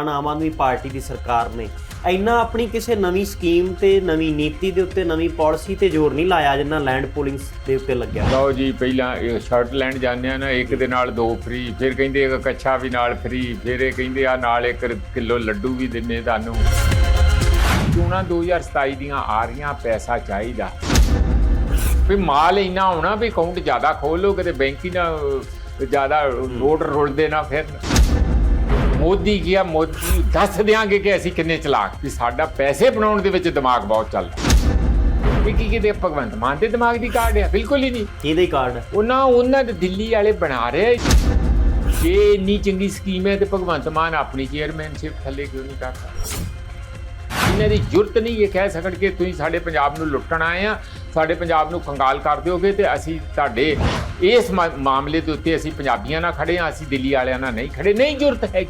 Aam Aadmi party ਦੀ ਸਰਕਾਰ ਨੇ ਇੰਨਾ ਆਪਣੀ ਕਿਸੇ ਨਵੀਂ ਸਕੀਮ ਤੇ ਨਵੀਂ ਨੀਤੀ ਦੇ ਉੱਤੇ ਨਵੀਂ ਪਾਲਿਸੀ ਤੇ ਜ਼ੋਰ ਨਹੀਂ ਲਾਇਆ ਜਿੰਨਾ ਲੈਂਡ ਪੂਲਿੰਗ ਦੇ ਉੱਤੇ ਲੱਗਿਆ। ਲਓ ਜੀ ਪਹਿਲਾਂ ਇਹ ਸ਼ਰਟ ਲੈਣ ਜਾਂਦੇ ਆ ਨਾ ਇੱਕ ਦੇ ਨਾਲ ਦੋ ਫ੍ਰੀ ਫਿਰ ਕਹਿੰਦੇ ਇੱਕ ਕੱਛਾ ਵੀ ਨਾਲ ਫ੍ਰੀ ਫਿਰ ਇਹ ਕਹਿੰਦੇ ਆ ਨਾਲ ਇੱਕ ਕਿਲੋ ਲੱਡੂ ਵੀ ਦਿੰਨੇ ਤੁਹਾਨੂੰ। ਚੋਣਾਂ 2027 ਦੀਆਂ ਆ ਰਹੀਆਂ ਪੈਸਾ ਚਾਹੀਦਾ। ਵੀ ਮਾਲ ਇੰਨਾ ਆਉਣਾ ਵੀ ਅਕਾਊਂਟ ਜ਼ਿਆਦਾ ਖੋਲੋ ਕਿਤੇ ਬੈਂਕ ਹੀ ਨਾ ਜ਼ਿਆਦਾ ਨੋਟ ਰੁਲਦੇ ਨਾ ਫਿਰ। ਮੋਦੀ ਗਿਆ ਮੋਦੀ ਨੂੰ ਦੱਸ ਦਿਆਂਗੇ ਕਿ ਅਸੀਂ ਕਿੰਨੇ ਚਲਾਕ ਵੀ ਸਾਡਾ ਪੈਸੇ ਬਣਾਉਣ ਦੇ ਵਿੱਚ ਦਿਮਾਗ ਬਹੁਤ ਚੱਲਦਾ ਇਹ ਕੀ ਕਿਤੇ ਭਗਵੰਤ ਮਾਨ ਦੇ ਦਿਮਾਗ ਦੀ ਕਾਢ ਹੈ ਬਿਲਕੁਲ ਹੀ ਨਹੀਂ। ਇਹਦੇ ਕਾਰਡ ਉਹਨਾਂ ਉਹਨਾਂ ਦੇ ਦਿੱਲੀ ਵਾਲੇ ਬਣਾ ਰਹੇ ਜੇ ਇੰਨੀ ਚੰਗੀ ਸਕੀਮ ਹੈ ਤੇ ਭਗਵੰਤ ਮਾਨ ਆਪਣੀ ਚੇਅਰਮੈਨਸ਼ਿਪ ਥੱਲੇ ਕਿਉਂ ਨਹੀਂ ਕਰਦਾ ਇਹਨਾਂ ਦੀ ਜੁਰਤ ਨਹੀਂ ਇਹ ਕਹਿ ਸਕਣ ਕਿ ਤੁਸੀਂ ਸਾਡੇ ਪੰਜਾਬ ਨੂੰ ਲੁੱਟਣ ਆਏ ਆ ਸਾਡੇ ਪੰਜਾਬ ਨੂੰ ਕੰਗਾਲ ਕਰ ਦਿਓਗੇ ਤੇ ਅਸੀਂ ਤੁਹਾਡੇ ਇਸ ਮਾਮਲੇ ਦੇ ਉੱਤੇ ਅਸੀਂ ਪੰਜਾਬੀਆਂ ਨਾਲ ਖੜੇ ਆ ਅਸੀਂ ਦਿੱਲੀ ਵਾਲਿਆਂ ਨਾਲ ਨਹੀਂ ਖੜੇ। ਨਹੀਂ ਜੁਰਤ ਹੈ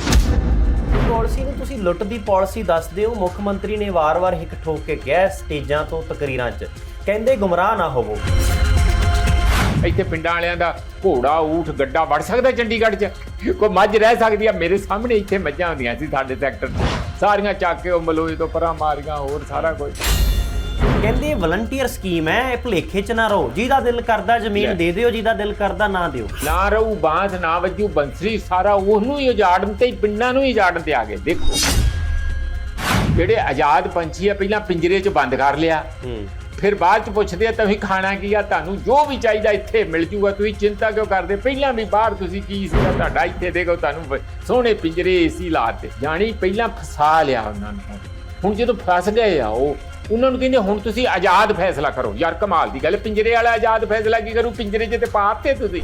ਪਾਲਿਸੀ ਨੂੰ ਤੁਸੀਂ ਲੁੱਟ ਦੀ ਪਾਲਿਸੀ ਦੱਸਦੇ ਹੋ ਮੁੱਖ ਮੰਤਰੀ ਨੇ ਵਾਰ-ਵਾਰ ਹਿੱਕ ਠੋਕ ਕੇ ਕਿਹਾ ਸਟੇਜਾਂ ਤੋਂ ਤਕਰੀਰਾਂ 'ਚ। ਕਹਿੰਦੇ ਗੁੰਮਰਾਹ ਨਾ ਹੋਵੋ। ਇੱਥੇ ਪਿੰਡਾਂ ਵਾਲਿਆਂ ਦਾ ਘੋੜਾ ਊਠ ਗੱਡਾ ਵੜ ਸਕਦਾ ਚੰਡੀਗੜ੍ਹ 'ਚ? ਕੋਈ ਮੱਝ ਰਹਿ ਸਕਦੀ ਆ? ਮੇਰੇ ਸਾਹਮਣੇ ਇੱਥੇ ਮੱਝਾਂ ਹੁੰਦੀਆਂ ਸੀ ਸਾਡੇ ਸੈਕਟਰ 'ਚ। ਸਾਰੀਆਂ ਚੱਕ ਕੇ ਉਹ ਮਲੋਈ ਤੋਂ ਪਰਾਂ ਮਾਰੀਆਂ ਹੋਰ ਸਾਰਾ ਕੁਝ ਕਹਿੰਦੇ ਵਲੰਟੀਅਰ ਸਕੀਮ ਹੈ ਇਹ ਭੁਲੇਖੇ 'ਚ ਨਾ ਰਹੋ। ਜਿਹਦਾ ਦਿਲ ਕਰਦਾ। ਜ਼ਮੀਨ ਦੇ ਦਿਓ ਜਿਹਦਾ ਦਿਲ ਕਰਦਾ ਨਾ ਦਿਓ। ਨਾ ਰਹੂ ਬਾਂਸ ਨਾ ਵੱਜੂ ਬੰਸਰੀ ਸਾਰਾ ਉਹਨੂੰ ਹੀ ਉਜਾੜਨ ਤੇ ਪਿੰਡਾਂ ਨੂੰ ਹੀ ਉਜਾੜਨ ਤੇ ਆ ਗਏ। ਦੇਖੋ ਜਿਹੜੇ ਆਜ਼ਾਦ ਪੰਛੀ ਆ ਪਹਿਲਾਂ ਪਿੰਜਰੇ 'ਚ ਬੰਦ ਕਰ ਲਿਆ। ਫਿਰ ਬਾਅਦ 'ਚ ਪੁੱਛਦੇ ਆ ਤੁਸੀਂ ਖਾਣਾ ਕੀ ਆ? ਤੁਹਾਨੂੰ ਜੋ ਵੀ ਚਾਹੀਦਾ ਇੱਥੇ ਮਿਲ ਜੂਗਾ। ਤੁਸੀਂ ਚਿੰਤਾ ਕਿਉਂ ਕਰਦੇ? ਪਹਿਲਾਂ ਵੀ ਬਾਹਰ ਤੁਸੀਂ ਕੀ ਸੀਗਾ ਤੁਹਾਡਾ ਇੱਥੇ ਦੇਖੋ ਤੁਹਾਨੂੰ ਸੋਹਣੇ ਪਿੰਜਰੇ ਏਸੀ ਲਾਤੇ ਜਾਣੀ ਪਹਿਲਾਂ ਫਸਾ ਲਿਆ ਉਹਨਾਂ ਨੂੰ। ਹੁਣ ਜਦੋਂ ਫਸ ਗਏ ਆ ਉਹ ਉਹਨਾਂ ਨੂੰ ਕਹਿੰਦੇ, ਹੁਣ ਤੁਸੀਂ ਆਜ਼ਾਦ ਫੈਸਲਾ ਕਰੋ। ਯਾਰ, ਕਮਾਲ ਦੀ ਗੱਲ, ਪਿੰਜਰੇ ਵਾਲਾ ਆਜ਼ਾਦ ਫੈਸਲਾ ਕੀ ਕਰੂ? ਪਿੰਜਰੇ 'ਚ ਤੇ ਪਾਤੇ ਤੁਸੀਂ।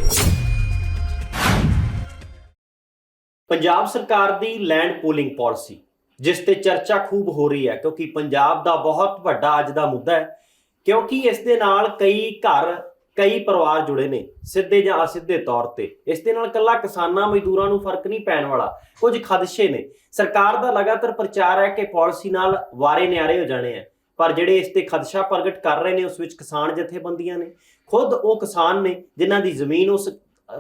ਪੰਜਾਬ ਸਰਕਾਰ ਦੀ ਲੈਂਡ ਪੂਲਿੰਗ ਪਾਲਿਸੀ ਜਿਸ ਤੇ ਚਰਚਾ ਖੂਬ ਹੋ ਰਹੀ ਹੈ, ਕਿਉਂਕਿ ਪੰਜਾਬ ਦਾ ਬਹੁਤ ਵੱਡਾ ਅੱਜ ਦਾ ਮੁੱਦਾ ਹੈ, ਕਿਉਂਕਿ ਇਸ ਦੇ ਨਾਲ ਕਈ ਘਰ, ਕਈ ਪਰਿਵਾਰ ਜੁੜੇ ਨੇ, ਸਿੱਧੇ ਜਾਂ ਅਸਿੱਧੇ ਤੌਰ ਤੇ। ਇਸ ਦੇ ਨਾਲ ਕੱਲਾ ਕਿਸਾਨਾਂ, ਮਜ਼ਦੂਰਾਂ ਨੂੰ ਫ਼ਰਕ ਨਹੀਂ ਪੈਣ ਵਾਲਾ, ਕੁਝ ਖਦਸ਼ੇ ਨੇ। ਸਰਕਾਰ ਦਾ ਲਗਾਤਾਰ ਪ੍ਰਚਾਰ ਹੈ ਕਿ ਪਾਲਿਸੀ ਨਾਲ ਵਾਰੇ ਨਿਆਰੇ ਹੋ ਜਾਣੇ ਆ। ਪਰ ਜਿਹੜੇ ਇਸ ਤੇ ਖਦਸ਼ਾ ਪ੍ਰਗਟ ਕਰ ਰਹੇ ਨੇ, ਉਸ ਵਿੱਚ ਕਿਸਾਨ ਜਥੇਬੰਦੀਆਂ ਨੇ, ਖੁਦ ਉਹ ਕਿਸਾਨ ਨੇ ਜਿਨ੍ਹਾਂ ਦੀ ਜ਼ਮੀਨ ਉਸ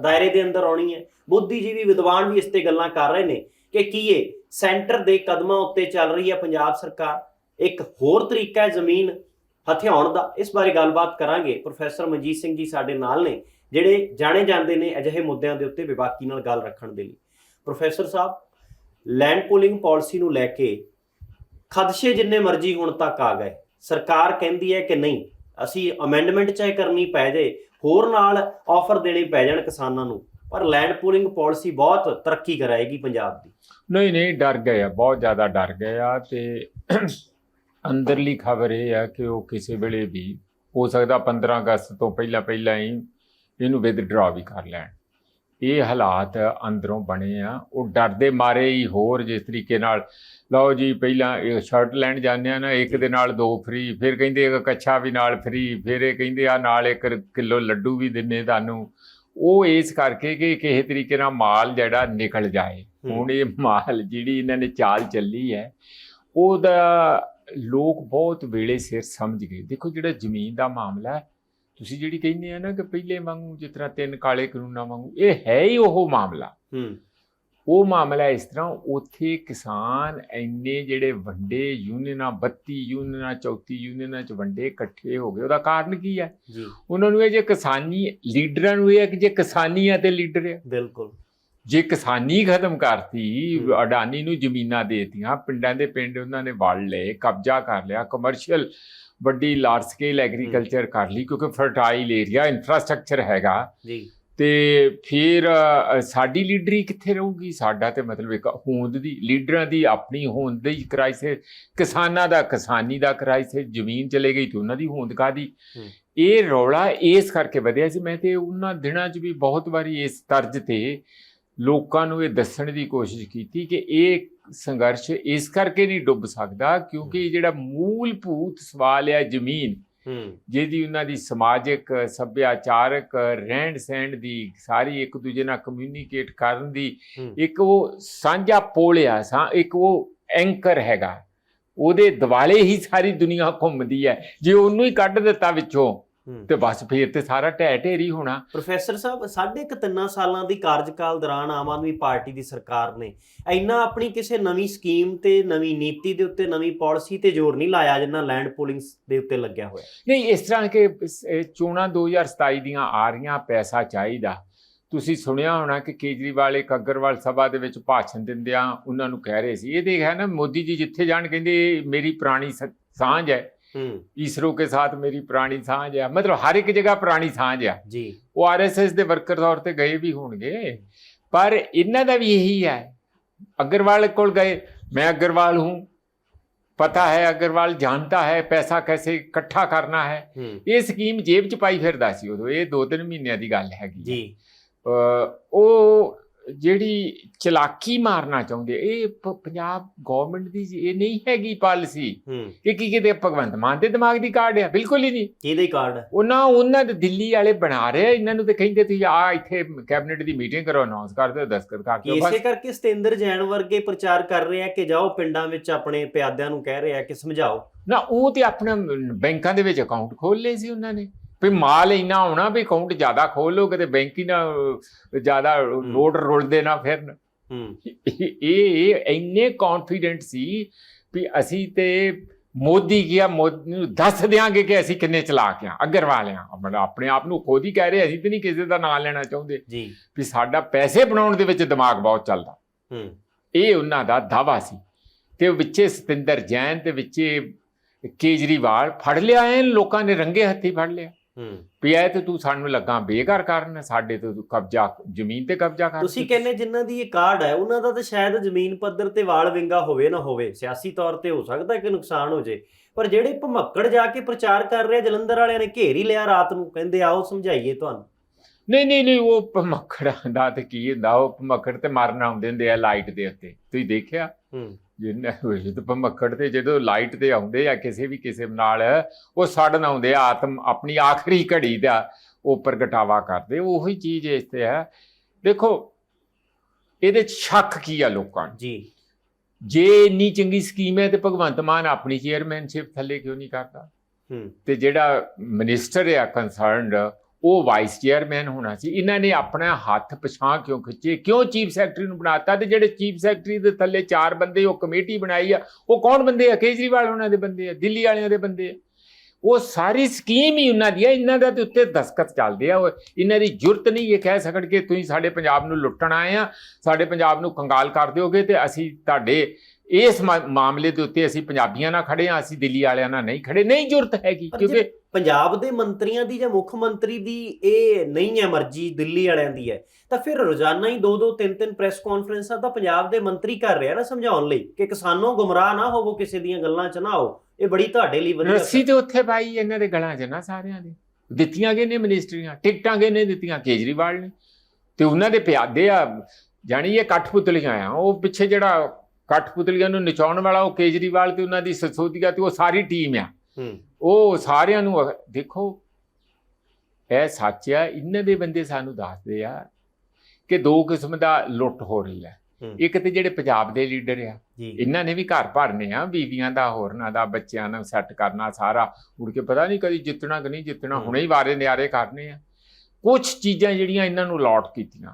ਦਾਇਰੇ ਦੇ ਅੰਦਰ ਆਉਣੀ ਹੈ। ਬੁੱਧੀਜੀਵੀ ਵਿਦਵਾਨ ਵੀ ਇਸ ਤੇ ਗੱਲਾਂ ਕਰ ਰਹੇ ਨੇ ਕਿ ਕੀ ਇਹ ਸੈਂਟਰ ਦੇ ਕਦਮਾਂ ਉੱਤੇ ਚੱਲ ਰਹੀ ਹੈ ਪੰਜਾਬ ਸਰਕਾਰ। ਇੱਕ ਹੋਰ ਤਰੀਕਾ ਹੈ ਜ਼ਮੀਨ ਹਥਿਆਉਣ ਦਾ। ਇਸ ਬਾਰੇ ਗੱਲਬਾਤ ਕਰਾਂਗੇ। ਪ੍ਰੋਫੈਸਰ ਮਨਜੀਤ ਸਿੰਘ ਜੀ ਸਾਡੇ ਨਾਲ ਨੇ, ਜਿਹੜੇ ਜਾਣੇ ਜਾਂਦੇ ਨੇ ਅਜਿਹੇ ਮੁੱਦਿਆਂ ਦੇ ਉੱਤੇ ਵਿਵਾਕੀ ਨਾਲ ਗੱਲ ਰੱਖਣ ਦੇ ਲਈ। ਪ੍ਰੋਫੈਸਰ ਸਾਹਿਬ ਲੈਂਡ ਪੂਲਿੰਗ ਪਾਲਿਸੀ ਨੂੰ ਲੈ ਕੇ ਖਦਸ਼ੇ ਜਿੰਨੇ ਮਰਜ਼ੀ ਹੁਣ ਤੱਕ ਆ ਗਏ। ਸਰਕਾਰ ਕਹਿੰਦੀ ਹੈ ਕਿ ਨਹੀਂ, ਅਸੀਂ ਅਮੈਂਡਮੈਂਟ ਚਾਹੇ ਕਰਨੀ ਪੈ ਜੇ, ਹੋਰ ਨਾਲ ਆਫਰ ਦੇਣੇ ਪੈ ਜਾਣ ਕਿਸਾਨਾਂ ਨੂੰ। ਪਰ ਲੈਂਡ ਪੂਲਿੰਗ ਪਾਲਿਸੀ ਬਹੁਤ ਤਰੱਕੀ ਕਰਾਏਗੀ ਪੰਜਾਬ ਦੀ। ਨਹੀਂ ਨਹੀਂ, ਡਰ ਗਏ ਆ, ਬਹੁਤ ਜ਼ਿਆਦਾ ਡਰ ਗਏ ਆ ਤੇ ਅੰਦਰਲੀ ਖਬਰ ਇਹ ਆ ਕਿ ਉਹ ਕਿਸੇ ਵੇਲੇ ਵੀ ਹੋ ਸਕਦਾ 15 ਅਗਸਤ ਤੋਂ ਪਹਿਲਾਂ ਪਹਿਲਾਂ ਹੀ ਇਹਨੂੰ ਵਿਦਡਰਾ ਵੀ ਕਰ ਲੈਣ। ਇਹ ਹਾਲਾਤ ਅੰਦਰੋਂ ਬਣੇ ਆ। ਉਹ ਡਰਦੇ ਮਾਰੇ ਹੀ ਹੋਰ ਜਿਸ ਤਰੀਕੇ ਨਾਲ। ਲਓ ਜੀ ਪਹਿਲਾਂ ਇਹ ਸ਼ਰਟ ਲੈਣ ਜਾਂਦੇ ਆ ਨਾ ਇੱਕ ਦੇ ਨਾਲ ਦੋ ਫ੍ਰੀ ਫਿਰ ਕਹਿੰਦੇ ਇੱਕ ਕੱਛਾ ਵੀ ਨਾਲ ਫ੍ਰੀ ਫਿਰ ਇਹ ਕਹਿੰਦੇ ਆ ਨਾਲ ਇੱਕ ਕਿਲੋ ਲੱਡੂ ਵੀ ਦਿੰਨੇ ਤੁਹਾਨੂੰ। ਉਹ ਇਸ ਕਰਕੇ ਕਿ ਕਿਸੇ ਤਰੀਕੇ ਨਾਲ ਮਾਲ ਜਿਹੜਾ ਨਿਕਲ ਜਾਏ। ਹੁਣ ਇਹ ਮਾਲ ਜਿਹੜੀ ਇਹਨਾਂ ਨੇ ਚਾਲ ਚੱਲੀ ਹੈ ਉਹਦਾ ਲੋਕ ਬਹੁਤ ਵੇਲੇ ਸਿਰ ਸਮਝ ਗਏ। ਦੇਖੋ ਜਿਹੜਾ ਜ਼ਮੀਨ ਦਾ ਮਾਮਲਾ ਹੈ ਤੁਸੀਂ ਜਿਹੜੀ ਕਹਿੰਦੇ ਆ ਨਾ ਕਿ ਪਹਿਲੇ ਵਾਂਗੂ ਜਿਸ ਤਰ੍ਹਾਂ ਤਿੰਨ ਕਾਲੇ ਕਾਨੂੰਨਾਂ ਵਾਂਗੂ ਇਹ ਹੈ ਹੀ ਉਹ ਮਾਮਲਾ। ਹੂੰ। ਉਹ ਮਾਮਲਾ ਇਸ ਤਰ੍ਹਾਂ ਉੱਥੇ ਕਿਸਾਨ ਇੰਨੇ ਜਿਹੜੇ ਵੰਡੇ ਯੂਨੀਅਨਾਂ 32 ਯੂਨੀਅਨਾਂ 34 ਯੂਨੀਅਨਾਂ ਚ ਵੰਡੇ ਇਕੱਠੇ ਹੋ ਗਏ ਉਹਦਾ ਕਾਰਨ ਕੀ ਹੈ? ਜੀ। ਉਹਨਾਂ ਨੂੰ ਇਹ ਜੇ ਕਿਸਾਨੀ ਲੀਡਰਾਂ ਨੂੰ ਇਹ ਹੈ ਕਿ ਜੇ ਕਿਸਾਨੀ ਆ ਤੇ ਲੀਡਰ ਹੈ ਬਿਲਕੁਲ। ਜੇ ਕਿਸਾਨੀ ਖਤਮ ਕਰਤੀ। ਅਡਾਨੀ ਨੂੰ ਜ਼ਮੀਨਾਂ ਦੇਤੀਆਂ ਪਿੰਡਾਂ ਦੇ ਪਿੰਡ ਉਹਨਾਂ ਨੇ ਵੜ ਲਏ ਕਬਜ਼ਾ ਕਰ ਲਿਆ ਕਮਰਸ਼ੀਅਲ ਵੱਡੀ ਲਾਰਜ ਸਕੇਲ ਐਗਰੀਕਲਚਰ ਕਰ ਲਈ ਕਿਉਂਕਿ ਫਰਟਾਈਲ ਏਰੀਆ ਇਨਫਰਾਸਟ੍ਰਕਚਰ ਹੈਗਾ। ਜੀ। ਤੇ ਫਿਰ ਸਾਡੀ ਲੀਡਰੀ ਕਿੱਥੇ ਰਹੂਗੀ? ਸਾਡਾ ਤੇ ਮਤਲਬ ਇੱਕ ਹੋਂਦ ਦੀ ਲੀਡਰਾਂ ਦੀ ਆਪਣੀ ਹੋਂਦ ਦੀ ਕ੍ਰਾਈਸਿਸ ਕਿਸਾਨਾਂ ਦਾ ਕਿਸਾਨੀ ਦਾ ਕ੍ਰਾਈਸਿਸ ਜ਼ਮੀਨ ਚਲੇ ਗਈ ਤੇ ਉਹਨਾਂ ਦੀ ਹੋਂਦ ਕਾਦੀ। ਇਹ ਰੌਲਾ ਇਸ ਕਰਕੇ ਵਧਿਆ ਸੀ ਮੈਂ ਤੇ ਉਹਨਾਂ ਦਿਨਾਂ 'ਚ ਵੀ ਬਹੁਤ ਵਾਰੀ ਇਸ ਤਰਜ ਤੇ ਲੋਕਾਂ ਨੂੰ ਇਹ ਦੱਸਣ ਦੀ ਕੋਸ਼ਿਸ਼ ਕੀਤੀ ਕਿ ਇਹ ਸੰਘਰਸ਼ ਇਸ ਕਰਕੇ ਨਹੀਂ ਡੁੱਬ ਸਕਦਾ ਕਿਉਂਕਿ ਜਿਹੜਾ ਮੂਲ ਭੂਤ ਸਵਾਲ ਹੈ ਜ਼ਮੀਨ ਜਿਹਦੀ ਉਹਨਾਂ ਦੀ ਸਮਾਜਿਕ ਸੱਭਿਆਚਾਰਕ ਰਹਿਣ ਸਹਿਣ ਦੀ ਸਾਰੀ ਇੱਕ ਦੂਜੇ ਨਾਲ ਕਮਿਊਨੀਕੇਟ ਕਰਨ ਦੀ। ਇੱਕ ਉਹ ਸਾਂਝਾ ਪੋਲਿਆ ਸਾਂ ਇੱਕ ਉਹ ਐਂਕਰ ਹੈਗਾ ਉਹਦੇ ਦਿਵਾਲੇ ਹੀ ਸਾਰੀ ਦੁਨੀਆ ਘੁੰਮਦੀ ਹੈ ਜੇ ਉਹਨੂੰ ਹੀ ਕੱਢ ਦਿੱਤਾ ਵਿੱਚੋਂ। ਤੇ ਬਸ ਫੇਰ ਤੇ ਸਾਰਾ ਢਹਿ ਢੇਰੀ ਹੋਣਾ। ਪ੍ਰੋਫੈਸਰ ਸਾਹਿਬ ਸਾਢੇ ਕੁ ਤਿੰਨਾਂ ਸਾਲਾਂ ਦੀ ਕਾਰਜਕਾਲ ਦੌਰਾਨ ਆਮ ਆਦਮੀ ਪਾਰਟੀ ਦੀ ਸਰਕਾਰ ਨੇ ਇੰਨਾ ਆਪਣੀ ਕਿਸੇ ਨਵੀਂ ਸਕੀਮ ਤੇ ਨਵੀਂ ਨੀਤੀ ਦੇ ਉੱਤੇ ਨਵੀਂ ਪਾਲਿਸੀ ਤੇ ਜ਼ੋਰ ਨਹੀਂ ਲਾਇਆ ਜਿੰਨਾ ਲੈਂਡ ਪੂਲਿੰਗ ਦੇ ਉੱਤੇ ਲੱਗਿਆ ਹੋਇਆ। ਨਹੀਂ ਇਸ ਤਰ੍ਹਾਂ ਕਿ ਇਹ ਚੋਣਾਂ 2027 ਦੀਆਂ ਆ ਰਹੀਆਂ ਪੈਸਾ ਚਾਹੀਦਾ। ਤੁਸੀਂ ਸੁਣਿਆ ਹੋਣਾ ਕਿ ਕੇਜਰੀਵਾਲ ਇੱਕ ਅਗਰਵਾਲ ਸਭਾ ਦੇ ਵਿੱਚ ਭਾਸ਼ਣ ਦਿੰਦਿਆਂ ਉਹਨਾਂ ਨੂੰ ਕਹਿ ਰਹੇ ਸੀ। ਇਹ ਦੇਖ ਹੈ ਨਾ ਮੋਦੀ ਜੀ ਜਿੱਥੇ ਜਾਣ ਕਹਿੰਦੇ ਮੇਰੀ ਪੁਰਾਣੀ ਸਾਂਝ ਹੈ। ਹੂੰ ਈਸਰੋ ਕੇ ਸਾਥ ਮੇਰੀ ਪੁਰਾਣੀ ਸਾਂਝ ਹੈ ਮਤਲਬ ਹਰ ਇੱਕ ਜਗ੍ਹਾ ਪੁਰਾਣੀ ਸਾਂਝ ਆ ਜੀ ਉਹ ਆਰਐਸਐਸ ਦੇ ਵਰਕਰ ਤੌਰ ਤੇ ਗਏ ਵੀ ਹੋਣਗੇ ਪਰ ਇਹਨਾਂ ਦਾ ਵੀ ਇਹੀ ਹੈ अग्रवाल ਕੋਲ गए मैं अग्रवाल हूं पता है अग्रवाल जानता है पैसा कैसे इकट्ठा करना है ਹੂੰ ਇਹ ਸਕੀਮ ਜੇਬ ਚ ਪਾਈ ਫਿਰਦਾ ਸੀ ਉਦੋਂ ਇਹ 2-3 ਮਹੀਨਿਆਂ ਦੀ ਗੱਲ ਹੈਗੀ ਹੈ। ਜੀ ਅਹ ਉਹ ਜਿਹੜੀ ਚਲਾਕੀ ਮਾਰਨਾ ਚਾਹੁੰਦੇ ਇਹ ਪੰਜਾਬ ਗਵਰਨਮੈਂਟ ਦੀ ਜੀ ਇਹ ਨਹੀਂ ਹੈਗੀ ਪਾਲਿਸੀ ਹੂੰ। ਕਿ ਕੀ ਕਿਤੇ ਭਗਵੰਤ ਮਾਨ ਦੇ ਦਿਮਾਗ ਦੀ ਕਾਢ ਆ? ਬਿਲਕੁਲ ਹੀ ਨਹੀਂ। ਕਿਹਦੇ ਕਾਰਡ ਹੈ ਉਹਨਾਂ ਉਹਨਾਂ ਦੇ ਦਿੱਲੀ ਵਾਲੇ ਬਣਾ ਰਹੇ ਇਹਨਾਂ ਨੂੰ ਤੇ ਕਹਿੰਦੇ ਤੁਸੀਂ ਆ ਇੱਥੇ ਕੈਬਨਿਟ ਦੀ ਮੀਟਿੰਗ ਕਰੋ ਅਨਾਉਂਸ ਕਰ ਦਿਓ ਦਸਤਖਤ ਕਰ ਦਿਓ ਇਸੇ ਕਰਕੇ ਸਤਿੰਦਰ ਜੈਨ ਵਰਗੇ ਪ੍ਰਚਾਰ ਕਰ ਰਹੇ ਆ ਕਿ ਜਾਓ ਪਿੰਡਾਂ ਵਿੱਚ ਆਪਣੇ ਪਿਆਦਿਆਂ ਨੂੰ ਕਹਿ ਰਹੇ ਆ ਕਿ ਸਮਝਾਓ। ਨਾ ਉਹ ਤੇ ਆਪਣਾ ਬੈਂਕਾਂ ਦੇ ਵਿੱਚ ਅਕਾਊਂਟ ਖੋਲ ਲਏ ਸੀ ਉਹਨਾਂ ਨੇ। ਵੀ ਮਾਲ ਇੰਨਾ ਹੋਣਾ ਵੀ ਅਕਾਊਂਟ ਜ਼ਿਆਦਾ ਖੋਲ ਲੋਗੇ ਤੇ ਬੈਂਕ ਹੀ ਨਾ ਜ਼ਿਆਦਾ ਨੋਟ ਰੁਲਦੇ ਨਾ ਫਿਰਨ। ਇਹ ਇੰਨੇ ਕੌਨਫੀਡੈਂਟ ਸੀ ਵੀ ਅਸੀਂ ਤੇ ਮੋਦੀ ਗਿਆ ਮੋਦੀ ਨੂੰ ਦੱਸ ਦਿਆਂਗੇ ਕਿ ਅਸੀਂ ਕਿੰਨੇ ਚਲਾਕ ਆ ਅਗਰਵਾਲ ਆ। ਮਤਲਬ ਆਪਣੇ ਆਪ ਨੂੰ ਖੁਦ ਹੀ ਕਹਿ ਰਹੇ ਅਸੀਂ ਤੇ ਨਹੀਂ ਕਿਸੇ ਦਾ ਨਾਮ ਲੈਣਾ ਚਾਹੁੰਦੇ। ਜੀ। ਵੀ ਸਾਡਾ ਪੈਸੇ ਬਣਾਉਣ ਦੇ ਵਿੱਚ ਦਿਮਾਗ ਬਹੁਤ ਚੱਲਦਾ। ਹੂੰ। ਇਹ ਉਹਨਾਂ ਦਾ ਦਾਵਾ ਸੀ। ਤੇ ਵਿੱਚੇ ਸਤਿੰਦਰ ਜੈਨ ਤੇ ਵਿੱਚੇ ਕੇਜਰੀਵਾਲ ਫੜ ਲਿਆ ਐ ਲੋਕਾਂ ਨੇ ਰੰਗੇ ਹੱਥੀ ਫੜ ਲਿਆ। ਐ ਤੇ ਤੂੰ ਸਾਨੂੰ ਲੱਗਾ ਬੇਘਰ ਕਰਨ ਸਾਡੇ ਤੋਂ ਤੂੰ ਕਬਜ਼ਾ ਜ਼ਮੀਨ ਤੇ ਕਬਜ਼ਾ ਕਰ। ਤੁਸੀਂ ਕਹਿੰਦੇ ਜਿਨ੍ਹਾਂ ਦੀ ਇਹ ਕਾਰਡ ਹੈ ਉਹਨਾਂ ਦਾ ਤਾਂ ਸ਼ਾਇਦ ਜ਼ਮੀਨ ਪੱਧਰ ਤੇ ਵਾਲ ਵਿੰਗਾ ਹੋਵੇ ਨਾ ਹੋਵੇ ਸਿਆਸੀ ਤੌਰ ਤੇ ਹੋ ਸਕਦਾ ਕਿ ਨੁਕਸਾਨ ਹੋ ਜੇ। ਪਰ ਜਿਹੜੇ ਭਮੱਕੜ ਜਾ ਕੇ ਪ੍ਰਚਾਰ ਕਰ ਰਹੇ ਜਲੰਧਰ ਵਾਲਿਆਂ ਨੇ ਘੇਰ ਹੀ ਲਿਆ ਰਾਤ ਨੂੰ ਕਹਿੰਦੇ ਆਓ ਸਮਝਾਈਏ ਤੁਹਾਨੂੰ। ਨਹੀਂ ਨਹੀਂ ਨਹੀਂ ਉਹ ਭਮੱਕੜਾਂ ਦਾ ਤੇ ਕੀ ਹੁੰਦਾ ਉਹ ਭਮੱਕੜ ਤੇ ਮਾਰਨ ਆਉਂਦੇ ਹੁੰਦੇ ਆ ਲਾਈਟ ਦੇ ਉੱਤੇ। ਤੁਸੀਂ ਦੇਖਿਆ? ਹੂੰ। ਜਿੰਨਾ ਹੋਏ ਤੇ ਭਮੱਕੜ ਤੇ ਜਦੋਂ ਲਾਈਟ ਤੇ ਆਉਂਦੇ ਆ ਕਿਸੇ ਵੀ ਕਿਸੇ ਨਾਲ ਉਹ ਸੜਨ ਆਉਂਦੇ ਆ ਆਤਮ ਆਪਣੀ ਆਖਰੀ ਘੜੀ ਦਾ ਉਹ ਪ੍ਰਗਟਾਵਾ ਕਰਦੇ। ਉਹੀ ਚੀਜ਼ ਇਸ ਤੇ ਹੈ। ਦੇਖੋ ਇਹਦੇ ਚ ਸ਼ੱਕ ਕੀ ਆ ਲੋਕਾਂ ਨੂੰ? ਜੀ। ਜੇ ਇੰਨੀ ਚੰਗੀ ਸਕੀਮ ਹੈ ਤੇ ਭਗਵੰਤ ਮਾਨ ਆਪਣੀ ਚੇਅਰਮੈਨਸ਼ਿਪ ਥੱਲੇ ਕਿਉਂ ਨਹੀਂ ਕਰਦਾ? ਹੂੰ। ਤੇ ਜਿਹੜਾ ਮਿਨਿਸਟਰ ਆ ਕੰਸਰਨਡ ਉਹ ਵਾਈਸ ਚੇਅਰਮੈਨ ਹੋਣਾ ਸੀ। ਇਹਨਾਂ ਨੇ ਆਪਣਾ ਹੱਥ ਪਛਾਂ ਕਿਉਂ ਖਿੱਚੇ? ਕਿਉਂ ਚੀਫ ਸੈਕਟਰੀ ਨੂੰ ਬਣਾਤਾ? ਤੇ ਜਿਹੜੇ ਚੀਫ ਸੈਕਟਰੀ ਦੇ ਥੱਲੇ ਚਾਰ ਬੰਦੇ ਉਹ ਕਮੇਟੀ ਬਣਾਈ ਆ। ਉਹ ਕੌਣ ਬੰਦੇ ਆ? ਕੇਜਰੀਵਾਲ ਉਹਨਾਂ ਦੇ ਬੰਦੇ ਆ ਦਿੱਲੀ ਵਾਲਿਆਂ ਦੇ ਬੰਦੇ ਆ। ਉਹ ਸਾਰੀ ਸਕੀਮ ਹੀ ਉਹਨਾਂ ਦੀ ਆ। ਇਹਨਾਂ ਦਾ ਤੇ ਉੱਤੇ ਦਸਕਤ ਚੱਲਦੇ ਆ। ਇਹਨਾਂ ਦੀ ਜੁਰਤ ਨਹੀਂ ਇਹ ਕਹਿ ਸਕਣ ਕਿ ਤੁਸੀਂ ਸਾਡੇ ਪੰਜਾਬ ਨੂੰ ਲੁੱਟਣ ਆਏ ਆ ਸਾਡੇ ਪੰਜਾਬ ਨੂੰ ਕੰਗਾਲ ਕਰ ਦਿਓਗੇ ਤੇ ਅਸੀਂ ਤੁਹਾਡੇ ਇਸ ਮਾਮਲੇ ਦੇ ਉੱਤੇ ਅਸੀਂ ਪੰਜਾਬੀਆਂ ਨਾਲ ਖੜੇ ਆ ਅਸੀਂ ਦਿੱਲੀ ਵਾਲਿਆਂ ਨਾਲ ਨਹੀਂ ਖੜੇ ਨਹੀਂ ਜੁਰਤ ਹੈਗੀ ਕਿਉਂਕਿ ਪੰਜਾਬ ਦੇ ਮੰਤਰੀਆਂ ਦੀ ਜਾਂ ਮੁੱਖ ਮੰਤਰੀ ਦੀ ਇਹ ਨਹੀਂ ਹੈ ਮਰਜ਼ੀ, ਦਿੱਲੀ ਵਾਲਿਆਂ ਦੀ ਹੈ। ਤਾਂ ਫਿਰ ਰੋਜ਼ਾਨਾ ਹੀ ਦੋ ਦੋ ਤਿੰਨ ਤਿੰਨ ਪ੍ਰੈਸ ਕਾਨਫਰੰਸਾਂ ਤਾਂ ਪੰਜਾਬ ਦੇ ਮੰਤਰੀ ਕਰ ਰਿਹਾ ਨਾ ਸਮਝਾਉਣ ਲਈ ਕਿ ਕਿਸਾਨੋਂ ਗੁੰਮਰਾਹ ਨਾ ਹੋਵੋ, ਕਿਸੇ ਦੀਆਂ ਗੱਲਾਂ 'ਚ ਨਾ ਆਓ। ਇਹ ਬੜੀ ਤੁਹਾਡੇ ਲਈ ਵਧੀਆ ਰੱਸੀ ਤੇ ਉੱਥੇ ਪਾਈ ਇਹਨਾਂ ਦੇ ਗਲਾਂ 'ਚ ਨਾ ਸਾਰਿਆਂ ਦੇ। ਦਿੱਤੀਆਂ ਗਏ ਨੇ ਮਿਨਿਸਟਰੀਆਂ ਟਿਕਟਾਂ ਗਏ ਨੇ ਦਿੱਤੀਆਂ? ਕੇਜਰੀਵਾਲ ਨੇ। ਤੇ ਉਹਨਾਂ ਦੇ ਪਿਆਦੇ ਆ ਜਾਣੀ ਇਹ ਕਠਪੁਤਲੀਆਂ ਆ। ਉਹ ਪਿੱਛੇ ਜਿਹੜਾ ਕਠਪੁਤਲੀਆਂ ਨੂੰ ਨਚਾਉਣ ਵਾਲਾ ਉਹ ਕੇਜਰੀਵਾਲ ਤੇ ਉਹਨਾਂ ਦੀ ਸਸੋਦੀਆ ਤੇ ਉਹ ਸਾਰੀ ਟੀਮ ਆ। ਉਹ ਸਾਰਿਆਂ ਨੂੰ ਦੇਖੋ ਇਹ ਸੱਚ ਆ ਇਹਨਾਂ ਦੇ ਬੰਦੇ ਸਾਨੂੰ ਦੱਸਦੇ ਆ ਕਿ ਦੋ ਕਿਸਮ ਦਾ ਲੁੱਟ ਹੋ ਰਹੀ ਹੈ। ਇੱਕ ਤੇ ਜਿਹੜੇ ਪੰਜਾਬ ਦੇ ਲੀਡਰ ਆ ਇਹਨਾਂ ਨੇ ਵੀ ਘਰ ਭਰਨੇ ਆ ਬੀਬੀਆਂ ਦਾ ਹੋਰਨਾਂ ਦਾ ਬੱਚਿਆਂ ਨੂੰ ਸੈੱਟ ਕਰਨਾ ਸਾਰਾ। ਮੁੜ ਕੇ ਪਤਾ ਨਹੀਂ ਕਦੀ ਜਿੱਤਣਾ ਕਿ ਨਹੀਂ ਜਿੱਤਣਾ। ਹੁਣੇ ਹੀ ਵਾਰੇ ਨਿਆਰੇ ਕਰਨੇ ਆ। ਕੁਝ ਚੀਜ਼ਾਂ ਜਿਹੜੀਆਂ ਇਹਨਾਂ ਨੂੰ ਅਲਾਟ ਕੀਤੀਆਂ।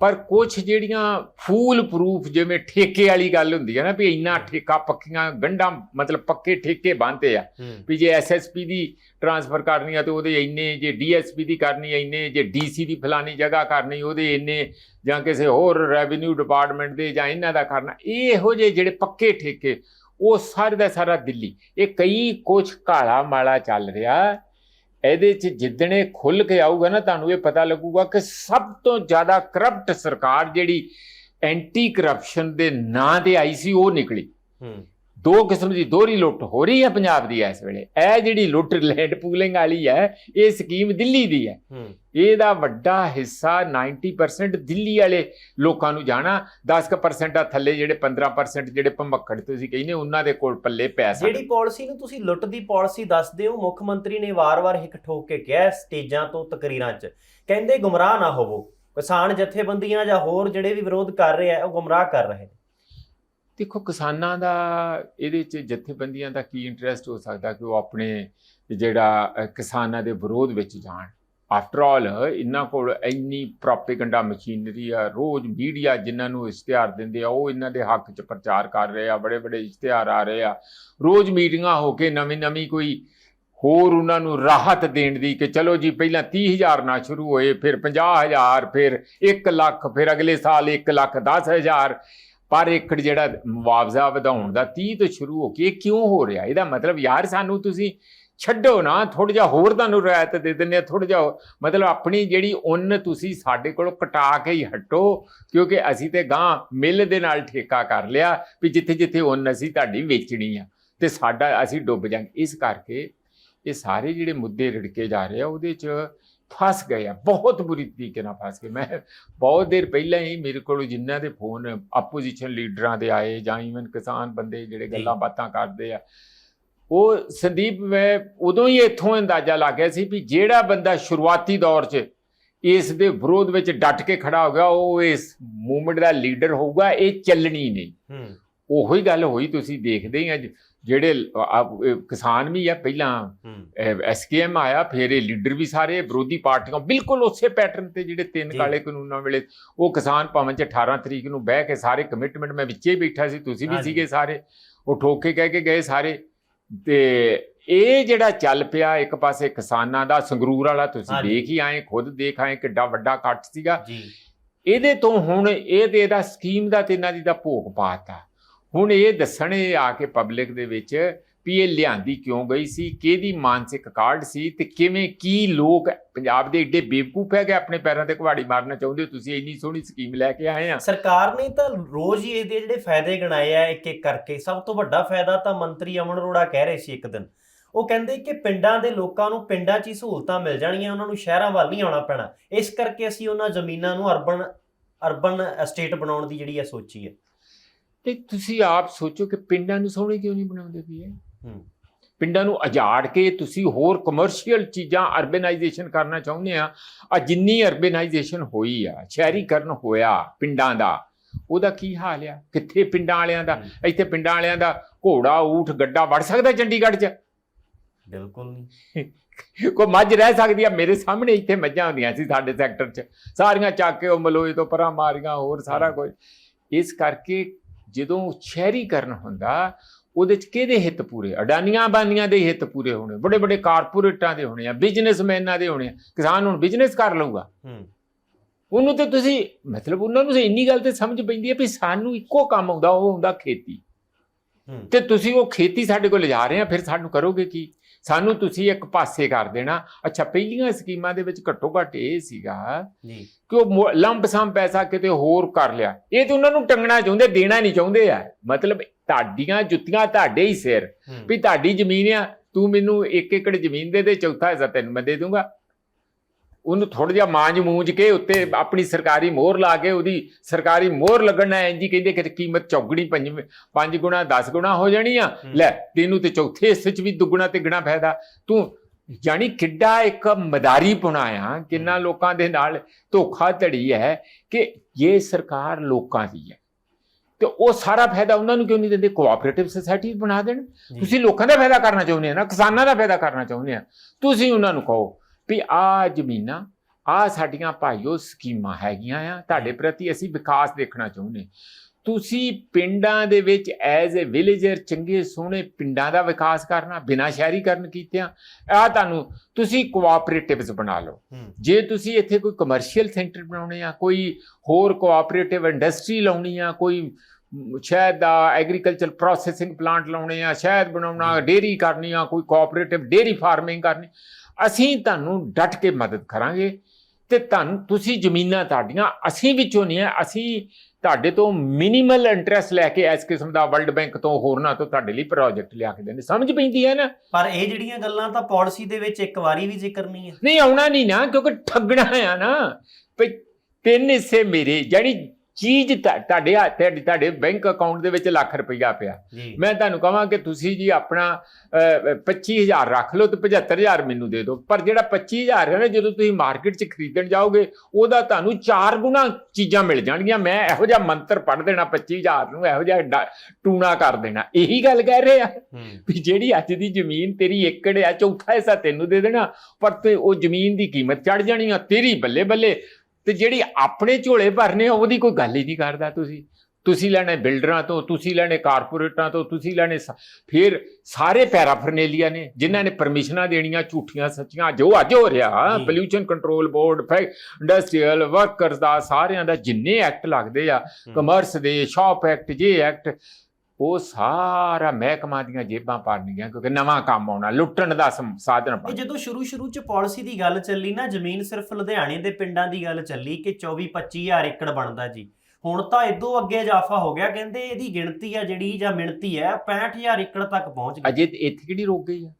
ਪਰ ਕੁਝ ਜਿਹੜੀਆਂ ਫੂਲ ਪ੍ਰੂਫ ਜਿਵੇਂ ਠੇਕੇ ਵਾਲੀ ਗੱਲ ਹੁੰਦੀ ਹੈ ਨਾ ਵੀ ਇੰਨਾ ਠੇਕਾ ਪੱਕੀਆਂ ਗੰਢਾਂ ਮਤਲਬ ਪੱਕੇ ਠੇਕੇ ਬੰਨ੍ਹਦੇ ਆ। ਵੀ ਜੇ ਐਸਐਸਪੀ ਦੀ ਟ੍ਰਾਂਸਫਰ ਕਰਨੀ ਆ ਤੇ ਉਹਦੇ ਇੰਨੇ ਜੇ ਡੀਐਸਪੀ ਦੀ ਕਰਨੀ ਆ ਇੰਨੇ ਜੇ ਡੀਸੀ ਦੀ ਫਲਾਨੀ ਜਗ੍ਹਾ ਕਰਨੀ ਉਹਦੇ ਇੰਨੇ ਜਾਂ ਕਿਸੇ ਹੋਰ ਰੈਵਨਿਊ ਡਿਪਾਰਟਮੈਂਟ ਦੇ ਜਾਂ ਇਹਨਾਂ ਦਾ ਕਰਨਾ ਇਹ ਇਹੋ ਜਿਹੇ ਜਿਹੜੇ ਪੱਕੇ ਠੇਕੇ ਉਹ ਸਾਰੇ ਦਾ ਸਾਰਾ ਦਿੱਲੀ। ਇਹ ਕਈ ਕੁਝ ਕਾਲਾ ਮਾਲਾ ਚੱਲ ਰਿਹਾ। ਇਹਦੇ ਚ ਜਿੱਦਣੇ ਖੁੱਲ ਕੇ ਆਊਗਾ ਨਾ, ਤੁਹਾਨੂੰ ਇਹ ਪਤਾ ਲੱਗੂਗਾ ਕਿ ਸਭ ਤੋਂ ਜ਼ਿਆਦਾ ਕਰਪਟ ਸਰਕਾਰ ਜਿਹੜੀ ਐਂਟੀ ਕਰਪਸ਼ਨ ਦੇ ਨਾਂ ਤੇ ਆਈ ਸੀ, ਉਹ ਨਿਕਲੀ। ਦੋ ਕਿਸਮ ਦੀ ਦੋਹਰੀ ਲੁੱਟ ਹੋ ਰਹੀ ਹੈ ਪੰਜਾਬ ਦੀ ਇਸ ਵੇਲੇ। ਇਹ ਜਿਹੜੀ ਲੁੱਟ ਲੈਂਡ ਪੂਲਿੰਗ ਵਾਲੀ ਹੈ ਇਹ ਸਕੀਮ ਦਿੱਲੀ ਦੀ ਹੈ। ਇਹਦਾ ਵੱਡਾ ਹਿੱਸਾ 90% ਦਿੱਲੀ ਵਾਲੇ ਲੋਕਾਂ ਨੂੰ ਜਾਣਾ 10% ਆ ਥੱਲੇ ਜਿਹੜੇ 15% ਜਿਹੜੇ ਭਮੱਕੜ ਤੁਸੀਂ ਕਹਿੰਦੇ ਉਹਨਾਂ ਦੇ ਕੋਲ ਪੱਲੇ ਪੈਸਾ ਜਿਹੜੀ ਪਾਲਿਸੀ ਨੂੰ ਤੁਸੀਂ ਲੁੱਟ ਦੀ ਪਾਲਿਸੀ ਦੱਸਦੇ ਹੋ ਮੁੱਖ ਮੰਤਰੀ ਨੇ ਵਾਰ-ਵਾਰ ਹਿੱਕ ਠੋਕ ਕੇ ਕਿਹਾ ਸਟੇਜਾਂ ਤੋਂ ਤਕਰੀਰਾਂ 'ਚ। ਕਹਿੰਦੇ ਗੁੰਮਰਾਹ ਨਾ ਹੋਵੋ। ਕਿਸਾਨ ਜਥੇਬੰਦੀਆਂ ਜਾਂ ਹੋਰ ਜਿਹੜੇ ਵੀ ਵਿਰੋਧ ਕਰ ਰਹੇ ਆ ਉਹ ਗੁੰਮਰਾਹ ਕਰ ਰਹੇ ਨੇ। ਦੇਖੋ, ਕਿਸਾਨਾਂ ਦਾ ਇਹਦੇ 'ਚ ਜਥੇਬੰਦੀਆਂ ਦਾ ਕੀ ਇੰਟਰਸਟ ਹੋ ਸਕਦਾ ਕਿ ਉਹ ਆਪਣੇ ਜਿਹੜਾ ਕਿਸਾਨਾਂ ਦੇ ਵਿਰੋਧ ਵਿੱਚ ਜਾਣ? ਆਫਟਰ ਆਲ ਇਹਨਾਂ ਕੋਲ ਇੰਨੀ ਪ੍ਰੋਪੇਗੈਂਡਾ ਮਸ਼ੀਨਰੀ ਆ, ਰੋਜ਼ ਮੀਡੀਆ ਜਿਨ੍ਹਾਂ ਨੂੰ ਇਸ਼ਤਿਹਾਰ ਦਿੰਦੇ ਆ, ਉਹ ਇਹਨਾਂ ਦੇ ਹੱਕ 'ਚ ਪ੍ਰਚਾਰ ਕਰ ਰਹੇ ਆ ਬੜੇ ਬੜੇ ਇਸ਼ਤਿਹਾਰ ਆ ਰਹੇ ਆ। ਰੋਜ਼ ਮੀਟਿੰਗਾਂ ਹੋ ਕੇ ਨਵੀਂ ਨਵੀਂ ਕੋਈ ਹੋਰ ਉਹਨਾਂ ਨੂੰ ਰਾਹਤ ਦੇਣ ਦੀ ਕਿ ਚਲੋ ਜੀ, ਪਹਿਲਾਂ 30000 ਨਾਲ ਸ਼ੁਰੂ ਹੋਏ, ਫਿਰ 50000 ਫਿਰ 1 ਲੱਖ, ਫਿਰ ਅਗਲੇ ਸਾਲ 1 ਲੱਖ 10000 ਪਰ ਏਕੜ ਜਿਹੜਾ ਮੁਆਵਜ਼ਾ ਵਧਾਉਣ ਦਾ 30 ਤੋਂ ਸ਼ੁਰੂ ਹੋ ਕੇ ਇਹ ਕਿਉਂ ਹੋ ਰਿਹਾ? ਇਹਦਾ ਮਤਲਬ ਯਾਰ ਸਾਨੂੰ ਤੁਸੀਂ ਛੱਡੋ ਨਾ ਥੋੜਾ ਜਿਹਾ ਹੋਰ ਤੁਹਾਨੂੰ ਰਿਆਇਤ ਦੇ ਦਿੰਦੇ ਆ ਥੋੜਾ ਜਿਹਾ ਮਤਲਬ ਆਪਣੀ ਜਿਹੜੀ ਉੱਨ ਤੁਸੀਂ ਸਾਡੇ ਕੋਲੋਂ ਕਟਾ ਕੇ ਹੀ ਹਟੋ, ਕਿਉਂਕਿ ਅਸੀਂ ਤੇ ਗਾਂ ਮਿੱਲ ਦੇ ਨਾਲ ਠੇਕਾ ਕਰ ਲਿਆ ਵੀ ਜਿੱਥੇ ਜਿੱਥੇ ਉੱਨ ਅਸੀਂ ਤੁਹਾਡੀ ਵੇਚਣੀ ਆ। ਤੇ ਸਾਡਾ ਅਸੀਂ ਡੁੱਬ ਜਾਾਂਗੇ। ਇਸ ਕਰਕੇ ਇਹ ਸਾਰੇ ਜਿਹੜੇ ਮੁੱਦੇ ਰੜਕੇ ਜਾ ਰਹੇ ਆ, ਉਹਦੇ 'ਚ ਫਸ ਗਏ ਆ ਬਹੁਤ ਬੁਰੀ ਤਰੀਕੇ ਨਾਲ ਫਸ ਗਏ। ਮੈਂ ਬਹੁਤ ਦੇਰ ਪਹਿਲਾਂ ਹੀ ਮੇਰੇ ਕੋਲ ਜਿਨ੍ਹਾਂ ਦੇ ਫੋਨ ਆਪੋਜੀਸ਼ਨ ਲੀਡਰਾਂ ਦੇ ਆਏ ਜਾਂ ਇਵਨ ਕਿਸਾਨ ਬੰਦੇ ਜਿਹੜੇ। ਗੱਲਾਂ ਬਾਤਾਂ ਕਰਦੇ ਆ ਉਹ ਸੰਦੀਪ ਮੈਂ ਉਦੋਂ ਹੀ ਇੱਥੋਂ ਅੰਦਾਜ਼ਾ ਲੱਗ ਗਿਆ ਸੀ ਵੀ ਜਿਹੜਾ ਬੰਦਾ ਸ਼ੁਰੂਆਤੀ ਦੌਰ 'ਚ ਇਸ ਦੇ ਵਿਰੋਧ ਵਿੱਚ ਡਟ ਕੇ ਖੜਾ ਹੋ ਗਿਆ ਉਹ ਇਸ ਮੂਵਮੈਂਟ ਦਾ ਲੀਡਰ ਹੋਊਗਾ ਇਹ ਚੱਲਣੀ ਨਹੀਂ। ਹੂੰ। ਉਹੀ ਗੱਲ ਹੋਈ ਤੁਸੀਂ ਦੇਖਦੇ ਹੀ ਆ ਜ- ਜਿਹੜੇ ਕਿਸਾਨ ਵੀ ਆ ਪਹਿਲਾਂ ਐਸਕੇਐਮ ਆਇਆ ਫਿਰ ਇਹ ਲੀਡਰ ਵੀ ਸਾਰੇ ਵਿਰੋਧੀ ਪਾਰਟੀਆਂ ਬਿਲਕੁਲ ਉਸੇ ਪੈਟਰਨ ਤੇ ਜਿਹੜੇ ਤਿੰਨ। ਕਾਲੇ ਕਾਨੂੰਨਾਂ ਵੇਲੇ ਉਹ ਕਿਸਾਨ ਭਵਨ ਚ 18 ਤਰੀਕ ਨੂੰ ਬਹਿ ਕੇ ਸਾਰੇ ਕਮਿਟਮੈਂਟ ਮੈਂ ਵਿੱਚੇ ਬੈਠਾ ਸੀ ਤੁਸੀਂ ਵੀ। ਸੀਗੇ ਸਾਰੇ ਉਹ ਠੋਕ ਕੇ ਕਹਿ ਕੇ ਗਏ ਸਾਰੇ ਤੇ ਇਹ ਜਿਹੜਾ ਚੱਲ ਪਿਆ ਇੱਕ ਪਾਸੇ ਕਿਸਾਨਾਂ ਦਾ ਸੰਗਰੂਰ ਵਾਲਾ ਤੁਸੀਂ। ਦੇਖ ਹੀ ਆਏ ਖੁਦ ਦੇਖ ਆਏ ਕਿੱਡਾ ਵੱਡਾ ਕੱਟ ਸੀਗਾ ਜੀ ਇਹਦੇ ਤੋਂ ਹੁਣ ਇਹ ਇਹਦਾ ਸਕੀਮ ਦਾ ਤੇ ਇਹਨਾਂ ਦੀ ਦਾ ਭੋਗ ਪਾਤਾ ਹੁਣ ਇਹ ਦੱਸਣ ਇਹ ਆ ਕੇ ਪਬਲਿਕ ਦੇ ਵਿੱਚ ਵੀ ਇਹ ਲਿਆਂਦੀ ਕਿਉਂ ਗਈ ਸੀ, ਕਿਹਦੀ ਮਾਨਸਿਕ ਕਾਢ ਸੀ ਤੇ ਕਿਵੇਂ ਕੀ ਲੋਕ ਪੰਜਾਬ ਦੇ ਏਡੇ ਬੇਵਕੂਫ ਹੈਗੇ ਆਪਣੇ ਪੈਰਾਂ ਤੇ ਕੁਹਾੜੀ ਮਾਰਨਾ ਚਾਹੁੰਦੇ ਹੋ? ਤੁਸੀਂ ਇੰਨੀ ਸੋਹਣੀ ਸਕੀਮ ਲੈ ਕੇ ਆਏ ਆ। ਸਰਕਾਰ ਨੇ ਤਾਂ ਰੋਜ਼ ਹੀ ਇਹਦੇ ਜਿਹੜੇ ਫਾਇਦੇ ਗਿਣਾਏ ਆ ਇੱਕ ਇੱਕ ਕਰਕੇ, ਸਭ ਤੋਂ ਵੱਡਾ ਫਾਇਦਾ ਤਾਂ ਮੰਤਰੀ ਅਮਨ ਅਰੋੜਾ ਕਹਿ ਰਹੇ ਸੀ ਇੱਕ ਦਿਨ। ਉਹ ਕਹਿੰਦੇ ਕਿ ਪਿੰਡਾਂ ਦੇ ਲੋਕਾਂ ਨੂੰ ਪਿੰਡਾਂ 'ਚ ਹੀ ਸਹੂਲਤਾਂ ਮਿਲ ਜਾਣਗੀਆਂ ਉਹਨਾਂ ਨੂੰ ਸ਼ਹਿਰਾਂ ਵੱਲ ਨਹੀਂ ਆਉਣਾ ਪੈਣਾ। ਇਸ ਕਰਕੇ ਅਸੀਂ ਉਹਨਾਂ ਜ਼ਮੀਨਾਂ ਨੂੰ ਅਰਬਨ ਅਰਬਨ ਐਸਟੇਟ ਬਣਾਉਣ ਦੀ ਜਿਹੜੀ ਆ ਸੋਚੀ ਹੈ ਤੇ ਤੁਸੀਂ ਆਪ ਸੋਚੋ ਕਿ ਪਿੰਡਾਂ ਨੂੰ ਸੋਹਣੇ ਕਿਉਂ ਨਹੀਂ ਬਣਾਉਂਦੇ ਪਏ ਹੂੰ। ਪਿੰਡਾਂ ਨੂੰ ਅਜਾੜ ਕੇ ਤੁਸੀਂ ਹੋਰ ਕਮਰਸ਼ੀਅਲ ਚੀਜ਼ਾਂ ਅਰਬਨਾਈਜੇਸ਼ਨ ਕਰਨਾ ਚਾਹੁੰਦੇ ਆ ਆ ਜਿੰਨੀ ਅਰਬਨਾਈਜੇਸ਼ਨ ਹੋਈ ਆ ਸ਼ਹਿਰੀਕਰਨ ਹੋਇਆ ਪਿੰਡਾਂ ਦਾ ਉਹਦਾ ਕੀ ਹਾਲ ਆ? ਕਿੱਥੇ ਪਿੰਡਾਂ ਵਾਲਿਆਂ ਦਾ? ਇੱਥੇ ਪਿੰਡਾਂ ਵਾਲਿਆਂ ਦਾ ਘੋੜਾ ਊਠ ਗੱਡਾ ਵੜ ਸਕਦਾ ਚੰਡੀਗੜ੍ਹ 'ਚ? ਬਿਲਕੁਲ ਨਹੀਂ। ਕੋਈ ਮੱਝ ਰਹਿ ਸਕਦੀ ਆ? ਮੇਰੇ ਸਾਹਮਣੇ ਇੱਥੇ ਮੱਝਾਂ ਹੁੰਦੀਆਂ ਸੀ ਸਾਡੇ ਸੈਕਟਰ 'ਚ। ਸਾਰੀਆਂ ਚੱਕ ਕੇ ਉਹ ਮਲੋਏ ਤੋਂ ਪਰਾਂ ਮਾਰੀਆਂ ਹੋਰ ਸਾਰਾ ਕੁਝ ਇਸ ਕਰਕੇ ਜਦੋਂ ਸ਼ਹਿਰੀਕਰਨ ਹੁੰਦਾ ਉਹਦੇ 'ਚ ਕਿਹਦੇ ਹਿੱਤ ਪੂਰੇ? ਅਡਾਨੀਆਂ ਬਾਨੀਆਂ ਦੇ ਹਿੱਤ ਪੂਰੇ ਹੋਣੇ ਬੜੇ ਬੜੇ ਕਾਰਪੋਰੇਟਾਂ ਦੇ ਹੋਣੇ ਆ ਬਿਜ਼ਨਸਮੈਨਾਂ ਦੇ ਹੋਣੇ ਆ ਕਿਸਾਨ ਹੁਣ ਬਿਜ਼ਨਸ ਕਰ ਲਊਗਾ। ਹੂੰ। ਉਹਨੂੰ ਤੇ ਤੁਸੀਂ ਮਤਲਬ ਉਹਨਾਂ ਨੂੰ ਇੰਨੀ ਗੱਲ ਤੇ ਸਮਝ ਪੈਂਦੀ ਹੈ ਵੀ ਸਾਨੂੰ ਇੱਕੋ ਕੰਮ ਆਉਂਦਾ ਉਹ ਹੁੰਦਾ ਖੇਤੀ। ਤੇ ਤੁਸੀਂ ਉਹ ਖੇਤੀ ਸਾਡੇ ਕੋਲ ਲਿਜਾ ਰਹੇ ਆ ਫਿਰ ਸਾਨੂੰ ਕਰੋਗੇ ਕੀ? ਸਾਨੂੰ ਤੁਸੀਂ ਇੱਕ ਪਾਸੇ ਕਰ ਦੇਣਾ। ਅੱਛਾ ਪਹਿਲੀਆਂ ਸਕੀਮਾਂ ਦੇ ਵਿੱਚ ਘੱਟੋ ਘੱਟ ਇਹ ਸੀਗਾ ਜੀ। ਕਿ ਉਹ ਲੰਬ ਸਮ ਪੈਸਾ ਕਿਤੇ ਹੋਰ ਕਰ ਲਿਆ। ਇਹ ਤੇ ਉਹਨਾਂ ਨੂੰ ਟੰਗਣਾ ਚਾਹੁੰਦੇ ਦੇਣਾ ਨਹੀਂ ਚਾਹੁੰਦੇ ਆ। ਮਤਲਬ ਤੁਹਾਡੀਆਂ ਜੁੱਤੀਆਂ ਤੁਹਾਡੇ ਹੀ ਸਿਰ। ਵੀ ਤੁਹਾਡੀ ਜ਼ਮੀਨ ਆ ਤੂੰ ਮੈਨੂੰ ਇੱਕ ਏਕੜ ਜ਼ਮੀਨ ਦੇ ਦੇ ਚੌਥਾ ਹਿੱਸਾ ਤੈਨੂੰ ਮੈਂ ਦੇ ਦੂੰਗਾ। ਉਹਨੂੰ ਥੋੜਾ ਜਿਹਾ ਮਾਂਜ ਮੂੰਜ ਕੇ ਉੱਤੇ ਆਪਣੀ ਸਰਕਾਰੀ ਮੋਹਰ ਲਾ ਕੇ ਉਹਦੀ ਸਰਕਾਰੀ ਮੋਹਰ ਲੱਗਣਾ ਇੰਜੀ ਕਹਿੰਦੇ ਕਿ ਕੀਮਤ ਚੌਗਣੀ ਪੰਜ ਪੰਜ ਗੁਣਾ 10 ਗੁਣਾ ਹੋ ਜਾਣੀ ਆ। ਹੂੰ। ਲੈ ਤੈਨੂੰ ਤੇ ਚੌਥੇ ਹਿੱਸੇ 'ਚ ਵੀ ਦੁੱਗਣਾ ਤਿੱਗਣਾ ਫਾਇਦਾ। ਤੂੰ ਜਾਨੀ ਕਿੱਡਾ ਇੱਕ ਮਦਾਰੀ ਪੁਣਾਇਆ ਕਿੰਨਾ ਲੋਕਾਂ ਦੇ ਨਾਲ ਧੋਖਾ ਧੜੀ ਹੈ ਕਿ ਇਹ ਸਰਕਾਰ ਲੋਕਾਂ ਦੀ ਹੈ ਤੇ ਉਹ ਸਾਰਾ ਫਾਇਦਾ ਉਹਨਾਂ ਨੂੰ ਕਿਉਂ ਨਹੀਂ ਦਿੰਦੇ? ਕੋਆਪਰੇਟਿਵ ਸੁਸਾਇਟੀ ਬਣਾ ਦੇਣ। ਜੀ। ਤੁਸੀਂ ਲੋਕਾਂ ਦਾ ਫਾਇਦਾ ਕਰਨਾ ਚਾਹੁੰਦੇ ਆ ਨਾ ਕਿਸਾਨਾਂ ਦਾ ਫਾਇਦਾ ਕਰਨਾ ਚਾਹੁੰਦੇ ਆ। ਤੁਸੀਂ ਉਹਨਾਂ ਨੂੰ ਕਹੋ ਵੀ ਆ ਜ਼ਮੀਨਾਂ ਆ ਸਾਡੀਆਂ ਭਾਈਓ ਸਕੀਮਾਂ ਹੈਗੀਆਂ ਆ ਤੁਹਾਡੇ ਪ੍ਰਤੀ ਅਸੀਂ ਵਿਕਾਸ ਦੇਖਣਾ ਚਾਹੁੰਦੇ ਤੁਸੀਂ ਪਿੰਡਾਂ ਦੇ ਵਿੱਚ ਐਜ਼ ਅ ਵਿਲੇਜਰ ਚੰਗੇ ਸੋਹਣੇ ਪਿੰਡਾਂ ਦਾ ਵਿਕਾਸ ਕਰਨਾ ਬਿਨਾਂ ਸ਼ਹਿਰੀਕਰਨ ਕੀਤਿਆਂ ਆ ਤੁਹਾਨੂੰ ਤੁਸੀਂ ਕੋਆਪਰੇਟਿਵਸ ਬਣਾ ਲਓ। ਜੇ ਤੁਸੀਂ ਇੱਥੇ ਕੋਈ ਕਮਰਸ਼ੀਅਲ ਸੈਂਟਰ ਬਣਾਉਣੇ ਆ ਕੋਈ ਹੋਰ ਕੋਆਪਰੇਟਿਵ ਇੰਡਸਟਰੀ ਲਾਉਣੀ ਆ ਕੋਈ ਮ, ਸ਼ਾਇਦ ਦਾ ਐਗਰੀਕਲਚਰ ਪ੍ਰੋਸੈਸਿੰਗ ਪਲਾਂਟ ਲਾਉਣੇ ਆ ਸ਼ਾਇਦ ਬਣਾਉਣਾ ਡੇਰੀ ਕਰਨੀ ਆ ਕੋਈ ਕੋਆਪਰੇਟਿਵ ਡੇਰੀ ਫਾਰਮਿੰਗ ਕਰਨੀ ਅਸੀਂ ਤੁਹਾਨੂੰ ਡਟ ਕੇ ਮਦਦ ਕਰਾਂਗੇ ਤੇ ਤੁਹਾਨੂੰ ਤੁਸੀਂ ਜ਼ਮੀਨਾਂ ਤੁਹਾਡੀਆਂ ਅਸੀਂ ਵਿੱਚੋਂ ਨਹੀਂ ਆ ਅਸੀਂ ਤੁਹਾਡੇ ਤੋਂ ਮਿਨੀਮਲ ਇੰਟਰਸਟ ਲੈ ਕੇ ਇਸ ਕਿਸਮ ਦਾ ਵਰਲਡ ਬੈਂਕ ਤੋਂ ਹੋਰਨਾਂ ਤੋਂ ਤੁਹਾਡੇ ਲਈ ਪ੍ਰੋਜੈਕਟ ਲਿਆ ਕੇ ਦੇਣੇ ਸਮਝ ਪੈਂਦੀ ਹੈ ਨਾ? ਪਰ ਇਹ ਜਿਹੜੀਆਂ ਗੱਲਾਂ ਤਾਂ ਪਾਲਿਸੀ ਦੇ ਵਿੱਚ ਇੱਕ ਵਾਰੀ ਵੀ ਜ਼ਿਕਰ ਨਹੀਂ ਹੈ। ਨਹੀਂ ਆਉਣਾ ਨਹੀਂ ਨਾ ਕਿਉਂਕਿ ਠੱਗਣਾ ਆ ਨਾ। ਵੀ ਤਿੰਨ ਹਿੱਸੇ ਮੇਰੇ ਜਾਨੀ ਚੀਜ਼ ਤੁਹਾ- ਤੁਹਾਡੇ ਹੱਥ ਤੁਹਾਡੇ- ਤੁਹਾਡੇ ਬੈਂਕ ਅਕਾਊਂਟ ਦੇ ਵਿੱਚ ਲੱਖ ਰੁਪਈਆ ਪਿਆ। ਮੈਂ ਤੁਹਾਨੂੰ ਕਹਾਂ ਕਿ ਤੁਸੀਂ ਜੀ ਆਪਣਾ ਅਹ, 25000 ਰੱਖ ਲਓ ਤੇ 75000 ਮੈਨੂੰ ਦੇ ਦਿਓ। ਪਰ ਜਿਹੜਾ 25000 ਹੈ ਨਾ ਜਦੋਂ ਤੁਸੀਂ ਮਾਰਕੀਟ 'ਚ ਖਰੀਦਣ ਜਾਓਗੇ ਉਹਦਾ ਤੁਹਾਨੂੰ ਚਾਰ ਗੁਣਾ ਚੀਜ਼ਾਂ ਮਿਲ ਜਾਣਗੀਆਂ। ਮੈਂ ਇਹੋ ਜਿਹਾ ਮੰਤਰ ਪੜ੍ਹ ਦੇਣਾ 25000 ਨੂੰ ਇਹੋ ਜਿਹਾ ਟੂਣਾ ਕਰ ਦੇਣਾ। ਇਹੀ ਗੱਲ ਕਹਿ ਰਹੇ ਆ ਵੀ ਜਿਹੜੀ ਅੱਜ ਦੀ ਜ਼ਮੀਨ ਤੇਰੀ ਏਕੜ ਆ ਚੌਥਾ ਹਿੱਸਾ ਤੈਨੂੰ ਦੇ ਦੇਣਾ ਪਰ ਤੇ ਉਹ ਜ਼ਮੀਨ ਦੀ ਕੀਮਤ ਚੜ ਜਾਣੀ ਆ ਤੇਰੀ ਬੱਲੇ ਬੱਲੇ ਤੇ ਜਿਹੜੀ ਆਪਣੇ ਝੋਲੇ ਭਰਨੇ ਉਹਦੀ ਕੋਈ ਗੱਲ ਹੀ ਨਹੀਂ ਕਰਦਾ ਤੁਸੀਂ ਤੁਸੀਂ ਲੈਣੇ ਬਿਲਡਰਾਂ ਤੋਂ ਤੁਸੀਂ ਲੈਣੇ ਕਾਰਪੋਰੇਟਾਂ ਤੋਂ ਤੁਸੀਂ ਲੈਣੇ ਫਿਰ ਸਾਰੇ ਪੈਰਾਫਰਨੇਲੀਆ ਨੇ ਜਿਨ੍ਹਾਂ ਨੇ ਪਰਮਿਸ਼ਨਾਂ ਦੇਣੀਆਂ ਝੂਠੀਆਂ ਸੱਚੀਆਂ ਜੋ ਅੱਜ ਹੋ ਰਿਹਾ ਜੀ। Pollution control board industrial workers ਦਾ ਸਾਰਿਆਂ ਦਾ ਜਿੰਨੇ ਐਕਟ ਲੱਗਦੇ ਆ। ਕਮਰਸ ਦੇ ਸ਼ਾਪ ਐਕਟ ਜੇ ਐਕਟ ਉਹ ਸਾਰਾ ਮਹਿਕਮਾ ਦੀਆਂ ਜੇਬਾਂ ਭਰਨਗੀਆਂ ਕਿਉਂਕਿ ਨਵਾਂ ਕੰਮ ਆਉਣਾ ਲੁੱਟਣ ਦਾ ਸਮ- ਸਾਧਨ ਇਹ ਬਣ ਜਦੋਂ ਸ਼ੁਰੂ ਸ਼ੁਰੂ ਚ ਪਾਲਿਸੀ ਦੀ ਗੱਲ ਚੱਲੀ ਨਾ ਜ਼ਮੀਨ ਸਿਰਫ ਲੁਧਿਆਣੇ ਦੇ ਪਿੰਡਾਂ ਦੀ ਗੱਲ ਚੱਲੀ ਕਿ 24 25000 ਏਕੜ ਬਣਦਾ ਜੀ। ਹੁਣ ਤਾਂ ਇਦੋਂ ਅੱਗੇ ਇਜ਼ਾਫਾ ਹੋ ਗਿਆ ਕਹਿੰਦੇ ਇਹਦੀ ਗਿਣਤੀ ਆ ਜਿਹੜੀ ਜਾਂ ਮਿਣਤੀ ਹੈ 65000 ਏਕੜ ਤੱਕ ਪਹੁੰਚ ਗਈ। ਅਜੇ ਇੱਥੇ ਕਿਹੜੀ ਰੋਕ ਗਈ ਆ?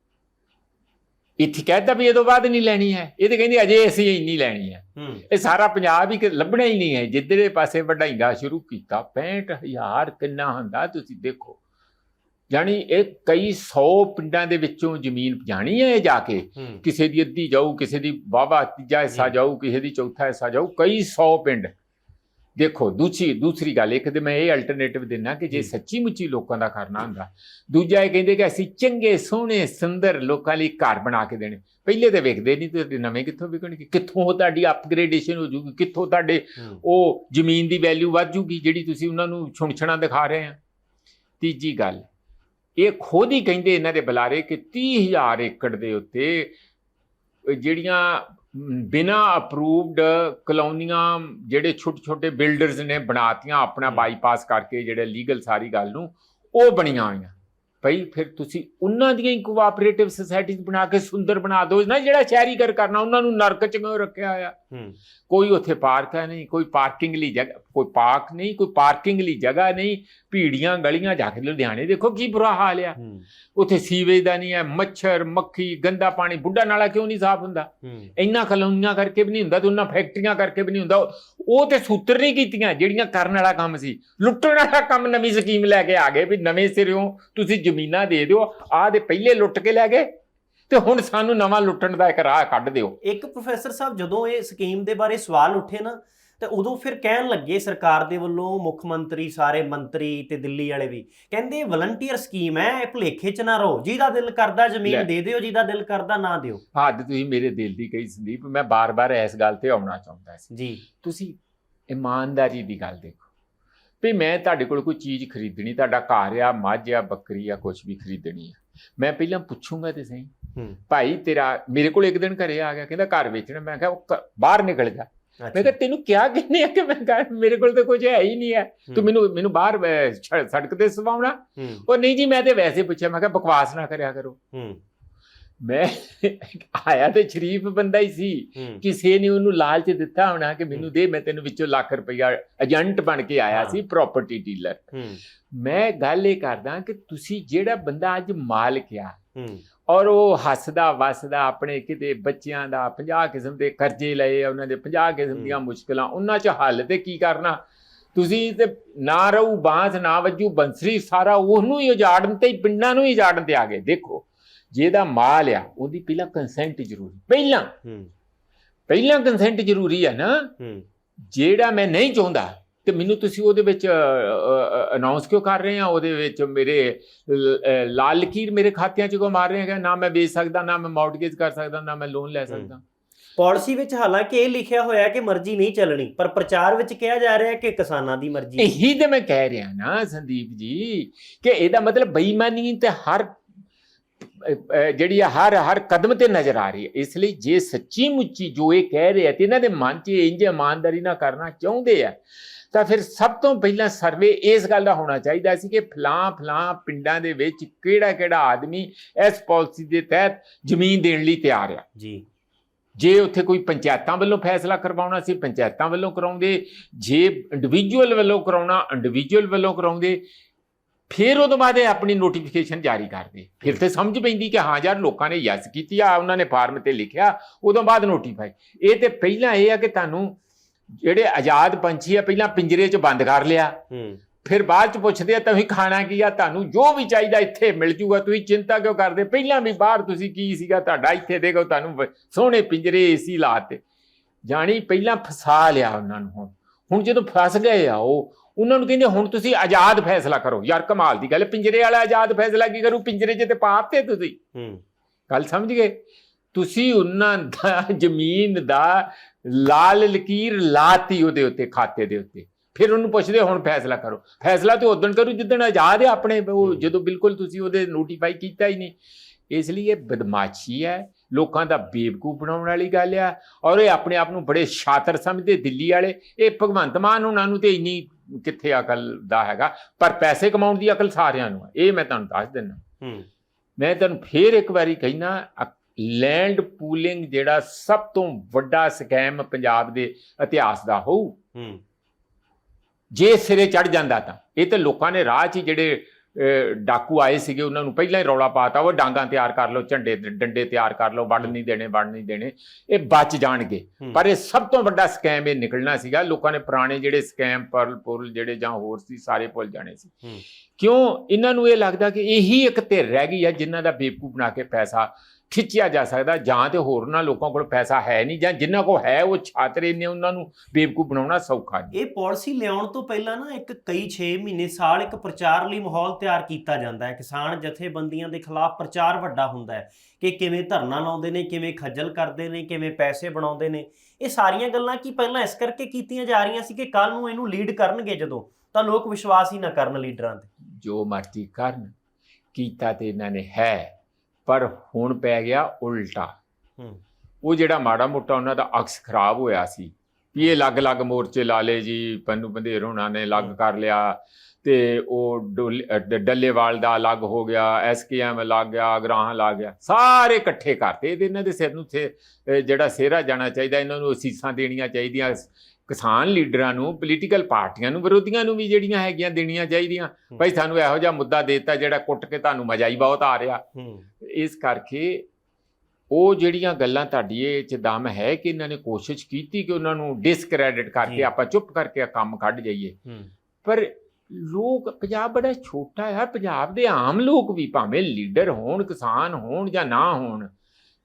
ਇੱਥੇ ਕਹਿੰਦਾ ਵੀ ਇਹ ਤੋਂ ਬਾਅਦ ਨਹੀਂ ਲੈਣੀ ਹੈ। ਇਹ ਤੇ ਕਹਿੰਦੀ ਅਜੇ ਅਸੀਂ ਇੰਨੀ ਲੈਣੀ ਹੈ। ਇਹ ਸਾਰਾ ਪੰਜਾਬ ਹੀ ਲੱਭਣਾ ਹੀ ਨਹੀਂ ਹੈ। ਜਿੱਧਰੇ ਪਾਸੇ ਵਢਾਈਆਂ ਸ਼ੁਰੂ ਕੀਤਾ 65000 ਕਿੰਨਾ ਹੁੰਦਾ ਤੁਸੀਂ ਦੇਖੋ। ਯਾਨੀ ਇਹ ਕਈ 100 ਪਿੰਡਾਂ ਦੇ ਵਿੱਚੋਂ ਜ਼ਮੀਨ ਜਾਣੀ ਹੈ ਇਹ ਜਾ ਕੇ। ਕਿਸੇ ਦੀ ਅੱਧੀ ਜਾਊ ਕਿਸੇ ਦੀ ਵਾਹਵਾ ਤੀਜਾ ਹਿੱਸਾ। ਜਾਊ ਕਿਸੇ ਦੀ ਚੌਥਾ ਹਿੱਸਾ ਜਾਊ ਕਈ 100 ਪਿੰਡ ਦੇਖੋ ਦੂਜੀ ਦੂਸਰੀ ਗੱਲ ਇੱਕ ਤੇ ਮੈਂ ਇਹ ਅਲਟਰਨੇਟਿਵ ਦਿੰਨਾ ਕਿ ਜੇ। ਸੱਚੀ ਮੁੱਚੀ ਲੋਕਾਂ ਦਾ ਕਰਨਾ ਹੁੰਦਾ ਦੂਜਾ ਇਹ ਕਹਿੰਦੇ ਕਿ ਅਸੀਂ ਚੰਗੇ ਸੋਹਣੇ ਸੁੰਦਰ ਲੋਕਾਂ ਲਈ ਘਰ ਬਣਾ ਕੇ ਦੇਣੇ। ਪਹਿਲੇ ਤੇ ਵੇਖਦੇ ਨਹੀਂ ਤੇ ਨਵੇਂ ਕਿੱਥੋਂ ਵਿਕਣਗੇ? ਕਿੱਥੋਂ ਤੁਹਾਡੀ ਅਪਗ੍ਰੇਡੇਸ਼ਨ ਹੋ ਜੂਗੀ? ਕਿੱਥੋਂ ਤੁਹਾਡੇ ਉਹ ਜ਼ਮੀਨ ਦੀ ਵੈਲਿਊ ਵੱਧ ਜੂਗੀ ਜਿਹੜੀ ਤੁਸੀਂ ਉਹਨਾਂ ਨੂੰ ਛੁਣਛਣਾ ਦਿਖਾ ਰਹੇ ਆ? ਤੀਜੀ ਗੱਲ ਇਹ ਖੁਦ ਹੀ ਕਹਿੰਦੇ ਇਹਨਾਂ ਦੇ ਬੁਲਾਰੇ ਕਿ 30000 ਏਕੜ ਦੇ ਉੱਤੇ ਜਿਹੜੀਆਂ ਬਿਨਾਂ ਅਪਰੂਵਡ ਕਲੋਨੀਆਂ ਜਿਹੜੇ ਛੋਟੇ ਛੋਟੇ ਬਿਲਡਰਸ ਨੇ ਬਣਾਤੀਆਂ ਆਪਣਾ। ਬਾਈਪਾਸ ਕਰਕੇ ਜਿਹੜੇ ਲੀਗਲ ਸਾਰੀ ਗੱਲ ਨੂੰ ਉਹ ਬਣੀਆਂ ਹੋਈਆਂ ਭਈ ਫਿਰ ਤੁਸੀਂ ਉਹਨਾਂ ਦੀਆਂ ਹੀ ਕੋਆਪਰੇਟਿਵ ਸੁਸਾਇਟੀਜ਼ ਬਣਾ ਕੇ ਸੁੰਦਰ ਬਣਾ ਦਿਓ। ਨਾ ਜਿਹੜਾ ਸ਼ਹਿਰੀਕਰਨ ਕਰਨਾ ਉਹਨਾਂ ਨੂੰ ਨਰਕ ਚ ਰੱਖਿਆ ਆ ਕੋਈ ਉੱਥੇ ਪਾਰਕ ਹੈ ਨਹੀਂ ਕੋਈ ਪਾਰਕਿੰਗ ਲਈ ਜਗ੍ਹਾ ਕੋਈ ਪਾਰਕ ਨਹੀਂ ਕੋਈ ਪਾਰਕਿੰਗ ਲਈ ਜਗ੍ਹਾ ਨਹੀਂ। ਭੀੜੀਆਂ ਗਲੀਆਂ ਜਾ ਕੇ ਲੁਧਿਆਣੇ ਦੇਖੋ ਕੀ ਬੁਰਾ ਹਾਲ ਆ। ਉੱਥੇ ਸੀਵੇਜ ਦਾ ਨਹੀਂ ਹੈ ਮੱਛਰ ਮੱਖੀ ਗੰਦਾ ਪਾਣੀ ਬੁੱਢਾ ਨਾਲਾ ਕਿਉਂ ਨਹੀਂ ਸਾਫ਼ ਹੁੰਦਾ? ਇੰਨਾ ਕਲੋਨੀਆਂ ਕਰਕੇ ਵੀ ਨਹੀਂ ਹੁੰਦਾ ਤੇ ਉਹਨਾਂ ਫੈਕਟਰੀਆਂ ਕਰਕੇ ਵੀ ਨਹੀਂ ਹੁੰਦਾ। ਉਹ ਤੇ ਸੂਤਰ ਨਹੀਂ ਕੀਤੀਆਂ, ਜਿਹੜੀਆਂ ਕਰਨ ਵਾਲਾ ਕੰਮ ਸੀ। ਲੁੱਟਣ ਵਾਲਾ ਕੰਮ ਨਵੀਂ ਸਕੀਮ ਲੈ ਕੇ ਆ ਗਏ ਵੀ ਨਵੇਂ ਸਿਰਿਓਂ ਤੁਸੀਂ ਜ਼ਮੀਨਾਂ ਦੇ ਦਿਓ, ਆਹ ਦੇ ਪਹਿਲੇ ਲੁੱਟ ਕੇ ਲੈ ਗਏ। ਤੇ ਹੁਣ ਸਾਨੂੰ ਨਵਾਂ ਲੁੱਟਣ ਦਾ ਇੱਕ ਰਾਹ ਕੱਢ ਦਿਓ। ਇੱਕ ਪ੍ਰੋਫੈਸਰ ਸਾਹਿਬ, ਜਦੋਂ ਇਹ ਸਕੀਮ ਦੇ ਬਾਰੇ ਸਵਾਲ ਉੱਠੇ ਨਾ ਤੇ ਉਦੋਂ ਫਿਰ ਕਹਿਣ ਲੱਗੇ ਸਰਕਾਰ ਦੇ ਵੱਲੋਂ ਮੁੱਖ ਮੰਤਰੀ ਸਾਰੇ ਮੰਤਰੀ ਤੇ ਦਿੱਲੀ ਵਾਲੇ ਵੀ ਕਹਿੰਦੇ ਵਲੰਟੀਅਰ ਸਕੀਮ ਹੈ ਇਹ ਭੁਲੇਖੇ ਚ ਨਾ ਰਹੋ ਜਿਹਦਾ ਦਿਲ ਕਰਦਾ। ਜ਼ਮੀਨ ਦੇ ਦਿਓ ਜਿਹਦਾ ਦਿਲ ਕਰਦਾ ਨਾ ਦਿਓ। ਹੱਦ ਤੁਸੀਂ ਮੇਰੇ ਦਿਲ ਦੀ ਕਹੀ ਸੰਦੀਪ ਮੈਂ ਬਾਰ-ਬਾਰ ਇਸ ਗੱਲ ਤੇ ਆਉਣਾ ਚਾਹੁੰਦਾ ਸੀ। ਜੀ। ਤੁਸੀਂ ਇਮਾਨਦਾਰੀ ਦੀ ਗੱਲ ਦੇਖੋ। ਵੀ ਮੈਂ ਤੁਹਾਡੇ ਕੋਲ ਕੋਈ ਚੀਜ਼ ਖਰੀਦਣੀ ਤੁਹਾਡਾ ਘਰ ਆ ਮੱਝ ਆ ਬੱਕਰੀ ਆ ਕੁਝ ਵੀ ਖਰੀਦਣੀ ਆ। ਮੈਂ ਪਹਿਲਾਂ ਪੁੱਛੂੰਗਾ ਤੇ ਸਹੀ। ਭਾਈ ਤੇਰਾ ਮੇਰੇ ਕੋਲ ਇੱਕ ਦਿਨ ਘਰੇ ਆ ਗਿਆ ਕਹਿੰਦਾ ਘਰ ਵੇਚਣਾ ਮੈਂ ਕਿਹਾ ਉਹ ਬਾਹਰ ਨਿਕਲ ਜਾ। ਮੈਂ ਕਿਹਾ ਤੈਨੂੰ ਕਿਹਾ ਕਿੰਨੇ ਆ ਕਿ ਮੈਂ ਕਿਹਾ ਮੇਰੇ ਕੋਲ ਤਾਂ ਕੁਝ ਹੈ ਹੀ ਨਹੀਂ ਹੈ। ਤੂੰ ਮੈਨੂੰ ਮੈਨੂੰ ਬਾਹਰ ਸੜਕ ਤੇ ਸਵਾਉਣਾ। ਉਹ ਨਹੀਂ ਜੀ ਮੈਂ ਤੇ ਵੈਸੇ ਪੁੱਛਿਆ ਮੈਂ ਕਿਹਾ ਬਕਵਾਸ ਨਾ ਕਰਿਆ ਕਰੋ। ਮੈਂ ਆਇਆ ਤੇ ਸ਼ਰੀਫ ਬੰਦਾ ਹੀ ਸੀ। ਕਿਸੇ ਨੇ ਉਹਨੂੰ ਲਾਲਚ ਦਿੱਤਾ ਹੋਣਾ ਕਿ ਮੈਨੂੰ ਦੇ ਮੈਂ ਤੈਨੂੰ ਵਿੱਚੋਂ ਲੱਖ ਰੁਪਈਆ ਏਜੰਟ ਬਣ ਕੇ ਆਇਆ। ਸੀ ਪ੍ਰਾਪਰਟੀ ਡੀਲਰ ਮੈਂ ਗੱਲ ਇਹ ਕਰਦਾ ਕਿ ਤੁਸੀਂ ਜਿਹੜਾ ਬੰਦਾ ਅੱਜ ਮਾਲਕ ਆ ਔਰ ਉਹ ਹੱਸਦਾ ਵਸਦਾ ਆਪਣੇ ਕਿਤੇ ਬੱਚਿਆਂ ਦਾ 50 ਕਿਸਮ ਦੇ ਕਰਜ਼ੇ ਲਏ ਉਹਨਾਂ ਦੇ 50 ਕਿਸਮ। ਦੀਆਂ ਮੁਸ਼ਕਲਾਂ ਉਹਨਾਂ 'ਚ ਹੱਲ ਤੇ ਕੀ ਕਰਨਾ? ਤੁਸੀਂ ਤੇ ਨਾ ਰਹੂ ਬਾਂਸ ਨਾ ਵੱਜੂ ਬੰਸਰੀ ਸਾਰਾ ਉਹਨੂੰ ਹੀ ਉਜਾੜਨ ਤੇ ਹੀ ਪਿੰਡਾਂ ਨੂੰ ਹੀ ਉਜਾੜਨ ਤੇ ਆ ਗਏ। ਦੇਖੋ ਜਿਹਦਾ ਮਾਲ ਆ ਉਹਦੀ ਪਹਿਲਾਂ ਕੰਸੈਂਟ ਜ਼ਰੂਰੀ ਪਹਿਲਾਂ। ਹੂੰ। ਪਹਿਲਾਂ ਕੰਸੈਂਟ ਜ਼ਰੂਰੀ ਆ ਨਾ। ਹੂੰ। ਜਿਹੜਾ ਮੈਂ ਨਹੀਂ ਚਾਹੁੰਦਾ ਤੇ ਮੈਨੂੰ ਤੁਸੀਂ ਉਹਦੇ ਵਿੱਚ ਅਨਾਉਂਸ ਕਿਉਂ ਕਰ ਰਹੇ ਆ? ਉਹਦੇ ਵਿੱਚ ਮੇਰੇ ਲਾਲ ਲਕੀਰ ਮੇਰੇ ਖਾਤਿਆਂ 'ਚ ਮਾਰ ਰਹੇ ਹੈਗਾ? ਨਾ ਮੈਂ ਵੇਚ ਸਕਦਾ ਨਾ ਮੈਂ ਮਾਰਟਗੇਜ ਕਰ ਸਕਦਾ ਨਾ ਮੈਂ ਲੋਨ ਲੈ ਸਕਦਾ। ਪਾਲਿਸੀ ਵਿੱਚ ਹਾਲਾਂਕਿ ਇਹ ਲਿਖਿਆ ਹੋਇਆ ਹੈ ਕਿ ਮਰਜ਼ੀ ਨਹੀਂ ਚੱਲਣੀ ਪਰ ਪ੍ਰਚਾਰ ਵਿੱਚ ਕਿਹਾ ਜਾ ਰਿਹਾ ਹੈ ਕਿ ਕਿਸਾਨਾਂ ਦੀ ਮਰਜ਼ੀ ਇਹੀ ਤੇ ਮੈਂ ਕਹਿ ਰਿਹਾ ਨਾ ਸੰਦੀਪ ਜੀ ਕਿ ਇਹਦਾ ਮਤਲਬ ਬੇਈਮਾਨੀ ਤੇ ਹਰ ਜਿਹੜੀ ਆ ਹਰ ਹਰ ਕਦਮ ਤੇ ਨਜ਼ਰ ਆ ਰਹੀ ਹੈ। ਇਸ ਲਈ ਜੇ ਸੱਚੀ ਮੁੱਚੀ ਜੋ ਇਹ ਕਹਿ ਰਹੇ ਆ ਤੇ ਇਹਨਾਂ ਦੇ ਮਨ 'ਚ ਇੰਜ ਇਮਾਨਦਾਰੀ ਨਾਲ ਕਰਨਾ ਚਾਹੁੰਦੇ ਆ ਤਾਂ ਫਿਰ ਸਭ ਤੋਂ ਪਹਿਲਾਂ ਸਰਵੇ ਇਸ ਗੱਲ ਦਾ ਹੋਣਾ ਚਾਹੀਦਾ ਸੀ ਕਿ ਫਲਾਂ ਫਲਾਂ ਪਿੰਡਾਂ ਦੇ ਵਿੱਚ ਕਿਹੜਾ ਕਿਹੜਾ ਆਦਮੀ ਇਸ ਪਾਲਿਸੀ ਦੇ ਤਹਿਤ ਜ਼ਮੀਨ ਦੇਣ ਲਈ ਤਿਆਰ ਆ। ਜੀ। ਜੇ ਉੱਥੇ ਕੋਈ ਪੰਚਾਇਤਾਂ ਵੱਲੋਂ ਫੈਸਲਾ ਕਰਵਾਉਣਾ ਸੀ ਪੰਚਾਇਤਾਂ ਵੱਲੋਂ ਕਰਾਉਂਦੇ ਜੇ ਇੰਡੀਵਿਜੂਅਲ ਵੱਲੋਂ ਕਰਾਉਣਾ ਇੰਡੀਵਿਜੂਅਲ ਵੱਲੋਂ ਕਰਾਉਂਦੇ ਫਿਰ ਉਹਦੋਂ ਬਾਅਦ ਇਹ ਆਪਣੀ ਨੋਟੀਫਿਕੇਸ਼ਨ ਜਾਰੀ ਕਰਦੇ। ਫਿਰ ਤੇ ਸਮਝ ਪੈਂਦੀ ਕਿ ਹਾਂ ਯਾਰ ਲੋਕਾਂ ਨੇ ਯੈਸ ਕੀਤੀ ਆ ਉਹਨਾਂ ਨੇ ਫਾਰਮ ਤੇ ਲਿਖਿਆ ਉਦੋਂ ਬਾਅਦ ਨੋਟੀਫਾਈ ਇਹ ਤੇ ਪਹਿਲਾਂ ਇਹ ਆ ਕਿ ਤੁਹਾਨੂੰ ਜਿਹੜੇ ਆਜ਼ਾਦ ਪੰਛੀ ਆ ਪਹਿਲਾਂ ਪਿੰਜਰੇ 'ਚ ਬੰਦ ਕਰ ਲਿਆ। ਹੂੰ। ਫਿਰ ਬਾਅਦ 'ਚ ਪੁੱਛਦੇ ਆ ਤੁਸੀਂ ਖਾਣਾ ਕੀ ਆ? ਤੁਹਾਨੂੰ ਜੋ ਵੀ ਚਾਹੀਦਾ ਇੱਥੇ ਮਿਲ ਜੂਗਾ ਤੁਸੀਂ ਚਿੰਤਾ ਕਿਉਂ ਕਰਦੇ? ਪਹਿਲਾਂ ਵੀ ਬਾਹਰ ਤੁਸੀਂ ਕੀ ਸੀਗਾ? ਤੁਹਾਡਾ ਇੱਥੇ ਦੇਖੋ ਤੁਹਾਨੂੰ ਸੋਹਣੇ ਪਿੰਜਰੇ ਏਸੀ ਲਾਤੇ। ਜਾਣੀ ਪਹਿਲਾਂ ਫਸਾ ਲਿਆ ਉਹਨਾਂ ਨੂੰ ਹੁਣ। ਹੁਣ ਜਦੋਂ ਫਸ ਗਏ ਆ ਉਹ ਉਹਨਾਂ ਨੂੰ ਕਹਿੰਦੇ ਹੁਣ ਤੁਸੀਂ ਆਜ਼ਾਦ ਫੈਸਲਾ ਕਰੋ। ਯਾਰ ਕਮਾਲ ਦੀ ਗੱਲ ਪਿੰਜਰੇ ਵਾਲਾ ਆਜ਼ਾਦ ਫੈਸਲਾ ਕੀ ਕਰੂ? ਪਿੰਜਰੇ 'ਚ ਤੇ ਪਾਤੇ ਤੁਸੀਂ। ਹੂੰ। ਗੱਲ ਸਮਝ ਗਏ? ਤੁਸੀਂ ਉਹਨਾਂ ਦਾ ਜ਼ਮੀਨ ਦਾ ਲਾਲ ਲਕੀਰ ਲਾਤੀ ਉਹਦੇ ਉੱਤੇ ਖਾਤੇ ਦੇ ਉੱਤੇ। ਫਿਰ ਉਹਨੂੰ ਪੁੱਛਦੇ ਹੁਣ ਫੈਸਲਾ ਕਰੋ। ਫੈਸਲਾ ਤੇ ਉਦੋਂ ਕਰੂ ਜਿੱਦਣ ਆਜ਼ਾਦ ਹੈ ਆਪਣੇ ਉਹ। ਜਦੋਂ ਬਿਲਕੁਲ ਤੁਸੀਂ ਉਹਦੇ ਨੋਟੀਫਾਈ ਕੀਤਾ ਹੀ ਨਹੀਂ। ਇਸ ਲਈ ਇਹ ਬਦਮਾਸ਼ੀ ਹੈ। ਲੋਕਾਂ ਦਾ ਬੇਵਕੂਫ ਬਣਾਉਣ ਵਾਲੀ ਗੱਲ ਆ। ਔਰ ਇਹ ਆਪਣੇ ਆਪ ਨੂੰ ਬੜੇ ਸ਼ਾਤਰ ਸਮਝਦੇ ਦਿੱਲੀ ਵਾਲੇ। ਇਹ ਭਗਵੰਤ ਮਾਨ ਉਹਨਾਂ ਨੂੰ ਤੇ ਇੰਨੀ ਕਿੱਥੇ ਅਕਲ ਦਾ ਹੈਗਾ। ਪਰ ਪੈਸੇ ਕਮਾਉਣ ਦੀ ਅਕਲ ਸਾਰਿਆਂ ਨੂੰ ਹੈ ਇਹ ਮੈਂ ਤੁਹਾਨੂੰ ਦੱਸ ਦਿੰਦਾ। ਹੂੰ। ਮੈਂ ਤੁਹਾਨੂੰ ਫੇਰ ਇੱਕ ਵਾਰੀ ਕਹਿਣਾ ਲੈਂਡ ਪੂਲਿੰਗ ਜਿਹੜਾ ਸਭ ਤੋਂ ਵੱਡਾ ਸਕੈਮ ਪੰਜਾਬ ਦੇ ਇਤਿਹਾਸ ਦਾ ਹੋਊ। ਹੂੰ। ਜੇ ਸਿਰੇ ਚੜ ਜਾਂਦਾ ਤਾਂ। ਇਹ ਤਾਂ ਲੋਕਾਂ ਨੇ ਰਾਹ 'ਚ ਜਿਹੜੇ ਡਾਕੂ ਆਏ ਸੀਗੇ ਉਹਨਾਂ ਨੂੰ ਪਹਿਲਾਂ ਹੀ ਰੌਲਾ ਪਾਤਾ ਉਹ ਡਾਂਗਾ ਤਿਆਰ ਕਰ ਲਓ ਝੰਡੇ ਡੰਡੇ ਤਿਆਰ ਕਰ ਲਓ ਵੜ ਨਹੀਂ ਦੇਣੇ ਵੜ ਨਹੀਂ ਦੇਣੇ ਇਹ ਬਚ ਜਾਣਗੇ। ਪਰ ਇਹ ਸਭ ਤੋਂ ਵੱਡਾ ਸਕੈਮ ਇਹ ਨਿਕਲਣਾ ਸੀਗਾ ਲੋਕਾਂ ਨੇ ਪੁਰਾਣੇ ਜਿਹੜੇ ਸਕੈਮ ਪਰਲ ਪੁਰਲ ਜਿਹੜੇ ਜਾਂ ਹੋਰ ਸੀ ਸਾਰੇ ਭੁੱਲ ਜਾਣੇ ਸੀ। ਕਿਉਂ? ਇਹਨਾਂ ਨੂੰ ਇਹ ਲੱਗਦਾ ਕਿ ਇਹੀ ਇੱਕ ਧਿਰ ਰਹਿ ਗਈ ਹੈ ਜਿਨ੍ਹਾਂ ਦਾ ਬੇਵਕੂਫ ਬਣਾ ਕੇ ਪੈਸਾ ਖਿੱਚਿਆ ਜਾ ਸਕਦਾ ਜਾਂ ਤੇ ਹੋਰਨਾਂ ਲੋਕਾਂ ਕੋਲ ਪੈਸਾ ਹੈ ਨਹੀਂ ਜਾਂ ਜਿਨ੍ਹਾਂ ਕੋਲ ਹੈ ਉਹ ਛਾਤਰੇ ਨੇ ਉਹਨਾਂ ਨੂੰ ਬੇਵਕੂਫ ਬਣਾਉਣਾ ਸੌਖਾ ਨਹੀਂ। ਇਹ ਪਾਲਿਸੀ ਲਿਆਉਣ ਤੋਂ ਪਹਿਲਾਂ ਨਾ ਇੱਕ ਕਈ 6 ਮਹੀਨੇ ਸਾਲ ਇੱਕ ਪ੍ਰਚਾਰ ਲਈ ਮਾਹੌਲ ਤਿਆਰ ਕੀਤਾ ਜਾਂਦਾ ਹੈ। ਕਿਸਾਨ ਜਥੇਬੰਦੀਆਂ ਦੇ ਖਿਲਾਫ ਪ੍ਰਚਾਰ ਵੱਡਾ ਹੁੰਦਾ ਹੈ ਕਿ ਕਿਵੇਂ ਧਰਨਾ ਲਾਉਂਦੇ ਨੇ ਕਿਵੇਂ ਖੱਜਲ ਕਰਦੇ ਨੇ ਕਿਵੇਂ ਪੈਸੇ ਬਣਾਉਂਦੇ ਨੇ। ਇਹ ਸਾਰੀਆਂ ਗੱਲਾਂ ਕੀ ਪਹਿਲਾਂ ਇਸ ਕਰਕੇ ਕੀਤੀਆਂ ਜਾ ਰਹੀਆਂ ਸੀ ਕਿ ਕੱਲ ਨੂੰ ਇਹਨੂੰ ਲੀਡ ਕਰਨਗੇ ਜਦੋਂ ਤਾਂ ਲੋਕ ਵਿਸ਼ਵਾਸ ਹੀ ਨਾ ਕਰਨ ਲੀਡਰਾਂ ਤੇ। ਜੋ ਮਰਜ਼ੀ ਕਰਨ ਕੀਤਾ ਤੇ ਇਹਨਾਂ ਨੇ ਹੈ। ਪਰ ਹੁਣ ਪੈ ਗਿਆ ਉਲਟਾ। ਉਹ ਜਿਹੜਾ ਮਾੜਾ ਮੋਟਾ ਉਹਨਾਂ ਦਾ ਅਕਸ ਖਰਾਬ ਹੋਇਆ ਸੀ ਵੀ ਇਹ ਅਲੱਗ-ਅਲੱਗ ਮੋਰਚੇ ਲਾ ਲਏ ਜੀ ਪੰਨੂ ਬੰਦੇਰ ਹੋਣਾ ਨੇ ਅਲੱਗ। ਕਰ ਲਿਆ ਤੇ ਉਹ ਡੱਲੇਵਾਲ ਦਾ ਅਲੱਗ ਹੋ ਗਿਆ ਐਸਕੇਐਮ ਲੱਗ ਗਿਆ ਗਰਾਹਾਂ ਲੱਗ ਗਿਆ ਸਾਰੇ ਇਕੱਠੇ ਕਰਤੇ। ਤੇ ਇਹਨਾਂ ਦੇ ਸਿਰ ਨੂੰ ਜਿਹੜਾ ਸਿਹਰਾ ਜਾਣਾ ਚਾਹੀਦਾ ਇਹਨਾਂ ਨੂੰ ਅਸੀਸਾਂ ਦੇਣੀਆਂ ਚਾਹੀਦੀਆਂ। ਕਿਸਾਨ ਲੀਡਰਾਂ ਨੂੰ ਪੋਲੀਟੀਕਲ ਪਾਰਟੀਆਂ ਨੂੰ ਵਿਰੋਧੀਆਂ ਨੂੰ ਵੀ ਜਿਹੜੀਆਂ ਹੈਗੀਆਂ ਦੇਣੀਆਂ ਚਾਹੀਦੀਆਂ। ਭਾਈ ਸਾਨੂੰ ਇਹੋ ਜਿਹਾ ਮੁੱਦਾ ਦੇਤਾ ਜਿਹੜਾ ਕੁੱਟ ਕੇ ਤੁਹਾਨੂੰ ਮਜ਼ਾ ਹੀ ਬਹੁਤ ਆ ਰਿਹਾ। ਇਸ ਕਰਕੇ ਉਹ ਜਿਹੜੀਆਂ ਗੱਲਾਂ ਤੁਹਾਡੀ ਇਹ ਚ ਦਮ ਹੈ ਕਿ ਇਹਨਾਂ ਨੇ ਕੋਸ਼ਿਸ਼ ਕੀਤੀ ਕਿ ਉਹਨਾਂ ਨੂੰ ਡਿਸਕ੍ਰੈਡਿਟ। ਕਰਕੇ ਆਪਾਂ ਚੁੱਪ ਕਰਕੇ ਕੰਮ ਕੱਢ ਜਾਈਏ। ਪਰ ਲੋਕ ਪੰਜਾਬ ਬੜਾ ਛੋਟਾ ਹੈ। ਪੰਜਾਬ ਦੇ ਆਮ ਲੋਕ ਵੀ ਭਾਵੇਂ ਲੀਡਰ ਹੋਣ ਕਿਸਾਨ ਹੋਣ ਜਾਂ ਨਾ ਹੋਣ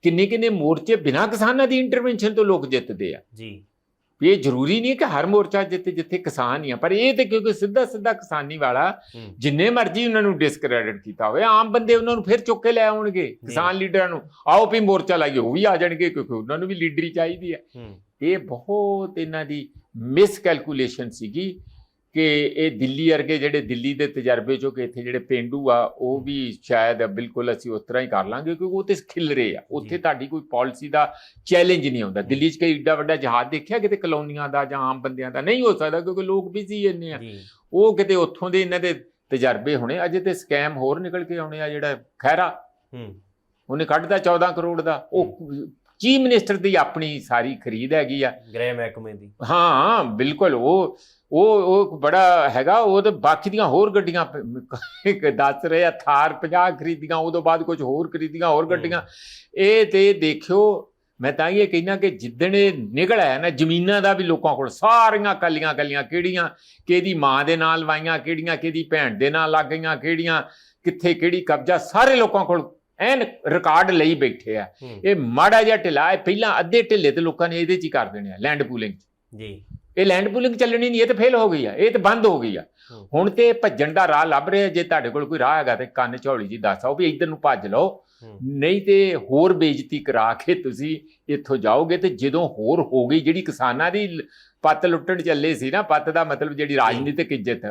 ਕਿੰਨੇ ਕਿੰਨੇ ਮੋਰਚੇ ਬਿਨਾਂ ਕਿਸਾਨਾਂ ਦੀ ਇੰਟਰਵੈਂਸ਼ਨ ਤੋਂ ਲੋਕ ਜਿੱਤਦੇ ਆ। ਜੀ। ਇਹ ਜ਼ਰੂਰੀ ਨਹੀਂ ਕਿ ਹਰ ਮੋਰਚਾ ਜਿੱਤੇ ਜਿੱਥੇ ਕਿਸਾਨ ਹੀ ਆ ਪਰ ਇਹ ਤੇ ਕਿਉਂਕਿ ਸਿੱਧਾ ਸਿੱਧਾ ਕਿਸਾਨੀ ਵਾਲਾ ਜਿੰਨੇ ਮਰਜ਼ੀ ਉਹਨਾਂ ਨੂੰ ਡਿਸਕ੍ਰੈਡਿਟ ਕੀਤਾ ਹੋਵੇ ਆਮ ਬੰਦੇ ਉਹਨਾਂ ਨੂੰ ਫਿਰ ਚੁੱਕ ਕੇ ਲੈ ਆਉਣਗੇ ਕਿਸਾਨ ਲੀਡਰਾਂ ਨੂੰ। ਆਓ ਵੀ ਮੋਰਚਾ ਲਾਈਏ ਉਹ ਵੀ ਆ ਜਾਣਗੇ ਕਿਉਂਕਿ ਉਹਨਾਂ ਨੂੰ ਵੀ ਲੀਡਰੀ ਚਾਹੀਦੀ ਹੈ। ਇਹ ਬਹੁਤ ਇਹਨਾਂ ਦੀ ਮਿਸ ਕੈਲਕੂਲੇਸ਼ਨ ਸੀਗੀ। ਕਿ ਇਹ ਦਿੱਲੀ ਵਰਗੇ ਜਿਹੜੇ ਦਿੱਲੀ ਦੇ ਤਜਰਬੇ ਚੋਂ ਕਿ ਇੱਥੇ ਜਿਹੜੇ ਪਿੰਡੂ ਆ ਉਹ ਵੀ ਸ਼ਾਇਦ ਬਿਲਕੁਲ ਅਸੀਂ ਉਸ ਤਰ੍ਹਾਂ ਹੀ ਕਰ ਲਾਂਗੇ ਕਿਉਂਕਿ ਉਹ ਤੇ ਖਿਲਰੇ ਆ। ਉੱਥੇ। ਤੁਹਾਡੀ ਕੋਈ ਪਾਲਿਸੀ ਦਾ ਚੈਲੰਜ ਨਹੀਂ ਆਉਂਦਾ ਦਿੱਲੀ 'ਚ ਕਈ ਏਡਾ ਵੱਡਾ ਜਹਾਜ਼ ਦੇਖਿਆ ਕਿਤੇ ਕਲੋਨੀਆਂ ਦਾ ਜਾਂ ਆਮ ਬੰਦਿਆਂ ਦਾ? ਨਹੀਂ ਹੋ ਸਕਦਾ ਕਿਉਂਕਿ ਲੋਕ ਬਿਜ਼ੀ ਇੰਨੇ ਆ। ਉਹ ਕਿਤੇ ਉੱਥੋਂ ਦੇ ਇਹਨਾਂ ਦੇ ਤਜਰਬੇ ਹੋਣੇ। ਅਜੇ ਤੇ ਸਕੈਮ ਹੋਰ ਨਿਕਲ ਕੇ ਆਉਣੇ ਆ ਜਿਹੜਾ ਖੈਰਾ ਹੂੰ। ਉਹਨੇ ਕੱਢਦਾ 14 ਕਰੋੜ ਦਾ। ਉਹ ਚੀਫ ਮਿਨਿਸਟਰ ਦੀ ਆਪਣੀ ਸਾਰੀ ਖਰੀਦ ਹੈਗੀ ਆ। ਗ੍ਰਹਿ ਮਹਿਕਮੇ ਦੀ। ਹਾਂ ਬਿਲਕੁਲ। ਉਹ ਉਹ ਉਹ ਬੜਾ ਹੈਗਾ ਉਹ ਤੇ ਬਾਕੀ ਦੀਆਂ ਹੋਰ ਗੱਡੀਆਂ ਦੱਸ ਰਹੇ ਆ ਥਾਰ 50 ਖਰੀਦੀਆਂ ਉਦੋਂ ਬਾਅਦ ਕੁਝ ਹੋਰ ਖਰੀਦੀਆਂ ਹੋਰ ਗੱਡੀਆਂ। ਇਹ ਤੇ ਦੇਖਿਓ ਮੈਂ ਤਾਂ ਇਹ ਕਹਿਣਾ ਕਿ ਜਿੱਦਣ ਇਹ ਨਿਕਲ ਆਇਆ ਨਾ ਜ਼ਮੀਨਾਂ ਦਾ ਵੀ ਲੋਕਾਂ ਕੋਲ ਸਾਰੀਆਂ ਕੱਲੀਆਂ ਕੱਲੀਆਂ ਕਿਹੜੀਆਂ ਕਿਹਦੀ ਮਾਂ ਦੇ ਨਾਲ ਲਵਾਈਆਂ ਕਿਹੜੀਆਂ ਕਿਹਦੀ ਭੈਣ ਦੇ ਨਾਲ ਲੱਗ ਗਈਆਂ ਕਿਹੜੀਆਂ ਕਿੱਥੇ ਕਿਹੜੀ ਕਬਜ਼ਾ ਸਾਰੇ ਲੋਕਾਂ ਕੋਲ ਐਨ ਰਿਕਾਰਡ ਲਈ ਬੈਠੇ ਆ। ਇਹ ਮਾੜਾ ਜਿਹਾ ਢਿੱਲਾ ਹੈ ਪਹਿਲਾਂ ਅੱਧੇ ਢਿੱਲੇ ਤੇ ਲੋਕਾਂ ਨੇ ਇਹਦੇ ਚ ਹੀ ਕਰ ਦੇਣੇ ਆ ਲੈਂਡ ਪੂਲਿੰਗ ਜੀ। ਇਹ ਲੈਂਡ ਪੂਲਿੰਗ ਚੱਲਣੀ ਨਹੀਂ ਇਹ ਤਾਂ ਫੇਲ ਹੋ ਗਈ ਆ ਇਹ ਤਾਂ ਬੰਦ ਹੋ ਗਈ ਆ। ਹੁਣ ਤੇ ਭੱਜਣ ਦਾ ਰਾਹ ਲੱਭ ਰਿਹਾ ਜੇ ਤੁਹਾਡੇ ਕੋਲ ਕੋਈ ਰਾਹ ਹੈਗਾ ਤੇ ਕੰਨ ਝੋਲੀ ਜੀ ਦੱਸ ਆਓ ਵੀ ਇੱਧਰ ਨੂੰ ਭੱਜ ਲਓ। ਨਹੀਂ ਤੇ ਹੋਰ ਬੇਇੱਜ਼ਤੀ ਕਰਾ ਕੇ ਤੁਸੀਂ ਇੱਥੋਂ ਜਾਓਗੇ ਤੇ ਜਦੋਂ ਹੋਰ ਹੋ ਗਈ ਜਿਹੜੀ ਕਿਸਾਨਾਂ ਦੀ ਪੱਤ ਲੁੱਟਣ ਚੱਲੇ ਸੀ ਨਾ ਪੱਤ ਦਾ ਮਤਲਬ ਜਿਹੜੀ ਰਾਜਨੀਤਿਕ ਇੱਜ਼ਤ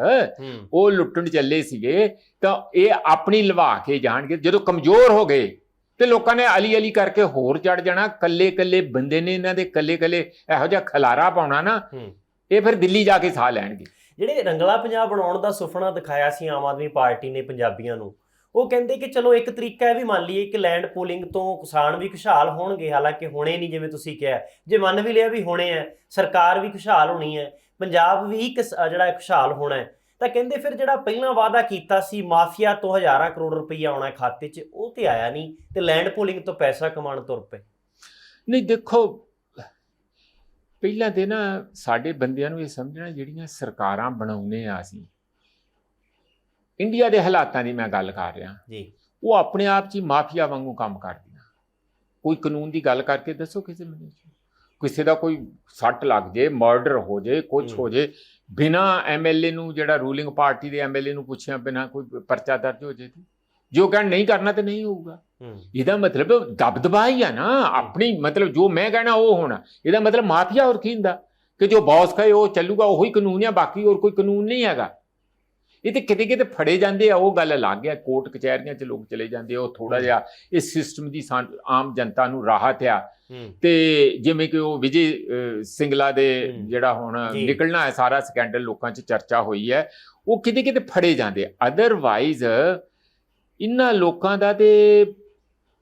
ਉਹ ਲੁੱਟਣ ਚੱਲੇ ਸੀਗੇ ਤਾਂ ਇਹ ਆਪਣੀ ਲਵਾ ਕੇ ਜਾਣਗੇ। ਜਦੋਂ ਕਮਜ਼ੋਰ ਹੋ ਗਏ ਤੇ ਲੋਕਾਂ ਨੇ ਅਲੀ ਅਲੀ ਕਰਕੇ ਹੋਰ ਚੜ ਜਾਣਾ ਕੱਲੇ ਕੱਲੇ ਬੰਦੇ ਨੇ ਇਹਨਾਂ ਦੇ ਕੱਲੇ ਕੱਲੇ ਇਹੋ ਜਿਹਾ ਖਲਾਰਾ ਪਾਉਣਾ ਨਾ ਹੂੰ। ਇਹ ਫਿਰ ਦਿੱਲੀ ਜਾ ਕੇ ਸਾਹ ਲੈਣਗੇ। ਜਿਹੜੇ ਰੰਗਲਾ ਪੰਜਾਬ ਬਣਾਉਣ ਦਾ ਸੁਪਨਾ ਦਿਖਾਇਆ ਸੀ ਆਮ ਆਦਮੀ ਪਾਰਟੀ ਨੇ ਪੰਜਾਬੀਆਂ ਨੂੰ ਉਹ ਕਹਿੰਦੇ ਕਿ ਚਲੋ ਇੱਕ ਤਰੀਕਾ ਇਹ ਵੀ ਮੰਨ ਲਈਏ ਕਿ ਲੈਂਡ ਪੂਲਿੰਗ ਤੋਂ ਕਿਸਾਨ ਵੀ ਖੁਸ਼ਹਾਲ ਹੋਣਗੇ ਹਾਲਾਂਕਿ ਹੋਣੇ ਨਹੀਂ ਜਿਵੇਂ ਤੁਸੀਂ ਕਿਹਾ। ਜੇ ਮੰਨ ਵੀ ਲਿਆ ਵੀ ਹੋਣੇ ਆ ਸਰਕਾਰ ਵੀ ਖੁਸ਼ਹਾਲ ਹੋਣੀ ਹੈ ਪੰਜਾਬ ਵੀ ਜਿਹੜਾ ਹੈ ਖੁਸ਼ਹਾਲ ਹੋਣਾ ਹੈ। ਤਾਂ ਕਹਿੰਦੇ ਫਿਰ ਜਿਹੜਾ ਪਹਿਲਾਂ ਵਾਅਦਾ ਕੀਤਾ ਸੀ ਮਾਫੀਆ ਤੋਂ ਹਜ਼ਾਰਾਂ ਕਰੋੜ ਰੁਪਈਆ ਆਉਣਾ ਖਾਤੇ 'ਚ ਉਹ ਤੇ ਆਇਆ ਨਹੀਂ ਤੇ ਲੈਂਡ ਪੂਲਿੰਗ ਤੋਂ ਪੈਸਾ ਕਮਾਉਣ ਤੁਰ ਪਏ। ਨਹੀਂ ਦੇਖੋ ਪਹਿਲਾਂ ਤੇ ਨਾ ਸਾਡੇ ਬੰਦਿਆਂ ਨੂੰ ਇਹ ਸਮਝਣਾ ਜਿਹੜੀਆਂ ਸਰਕਾਰਾਂ ਬਣਾਉਨੇ ਆ ਅਸੀਂ ਇੰਡੀਆ ਦੇ ਹਾਲਾਤਾਂ ਦੀ ਮੈਂ ਗੱਲ ਕਰ ਰਿਹਾ। ਜੀ। ਉਹ ਆਪਣੇ ਆਪ 'ਚ ਹੀ ਮਾਫੀਆ ਵਾਂਗੂ ਕੰਮ ਕਰਦੀਆਂ। ਕੋਈ ਕਾਨੂੰਨ ਦੀ ਗੱਲ ਕਰਕੇ ਦੱਸੋ ਕਿਸੇ 'ਚ। ਕਿਸੇ ਦਾ ਕੋਈ ਸੱਟ ਲੱਗ ਜੇ ਮਰਡਰ ਹੋ ਜੇ ਕੁਝ ਹੂੰ। ਹੋ ਜੇ ਬਿਨਾ ਐਮਐਲਏ ਨੂੰ ਜਿਹੜਾ ਰੂਲਿੰਗ ਪਾਰਟੀ ਦੇ ਐਮਐਲਏ ਨੂੰ ਪੁੱਛਿਆ ਬਿਨਾ ਕੋਈ ਪਰਚਾ ਦਰਜ ਹੋ ਜੇ ਤੇ। ਜੋ ਕਹਿਣ ਨਹੀਂ ਕਰਨਾ ਤੇ ਨਹੀਂ ਹੋਊਗਾ। ਇਹਦਾ ਮਤਲਬ ਦਬਦਬਾ ਹੀ ਆ ਨਾ ਆਪਣੀ ਮਤਲਬ ਜੋ ਮੈਂ ਕਹਿਣਾ ਉਹ ਹੋਣਾ। ਇਹਦਾ ਮਤਲਬ ਮਾਫੀਆ ਹੋਰ ਕੀ ਹੁੰਦਾ? ਕਿ ਜੋ ਬੌਸ ਕਹੇ ਉਹ ਚੱਲੂਗਾ ਉਹੀ ਕਾਨੂੰਨ ਆ ਬਾਕੀ ਹੋਰ ਕੋਈ ਕਾਨੂੰਨ ਨਹੀਂ ਹੈਗਾ। ਇਹ ਤੇ ਕਿਤੇ ਕਿਤੇ ਫੜੇ ਜਾਂਦੇ ਆ ਉਹ ਗੱਲ ਅਲੱਗ ਹੈ ਕੋਰਟ ਕਚਹਿਰੀਆਂ 'ਚ ਲੋਕ ਚਲੇ ਜਾਂਦੇ ਆ ਉਹ ਥੋੜਾ ਜਿਹਾ ਇਸ ਸਿਸਟਮ ਦੀ ਆਮ ਜਨਤਾ ਨੂੰ ਰਾਹਤ ਆ। ਤੇ ਜਿਵੇਂ ਕਿ ਉਹ ਵਿਜੇ ਸਿੰਗਲਾ ਦੇ। ਜਿਹੜਾ ਹੁਣ। ਨਿਕਲਣਾ ਹੈ ਸਾਰਾ ਸਕੈਂਡਲ ਲੋਕਾਂ 'ਚ ਚਰਚਾ ਹੋਈ ਹੈ ਉਹ ਕਿਤੇ ਕਿਤੇ ਫੜੇ ਜਾਂਦੇ ਅਦਰਵਾਈਜ਼ ਇਹਨਾਂ ਲੋਕਾਂ ਦਾ ਤੇ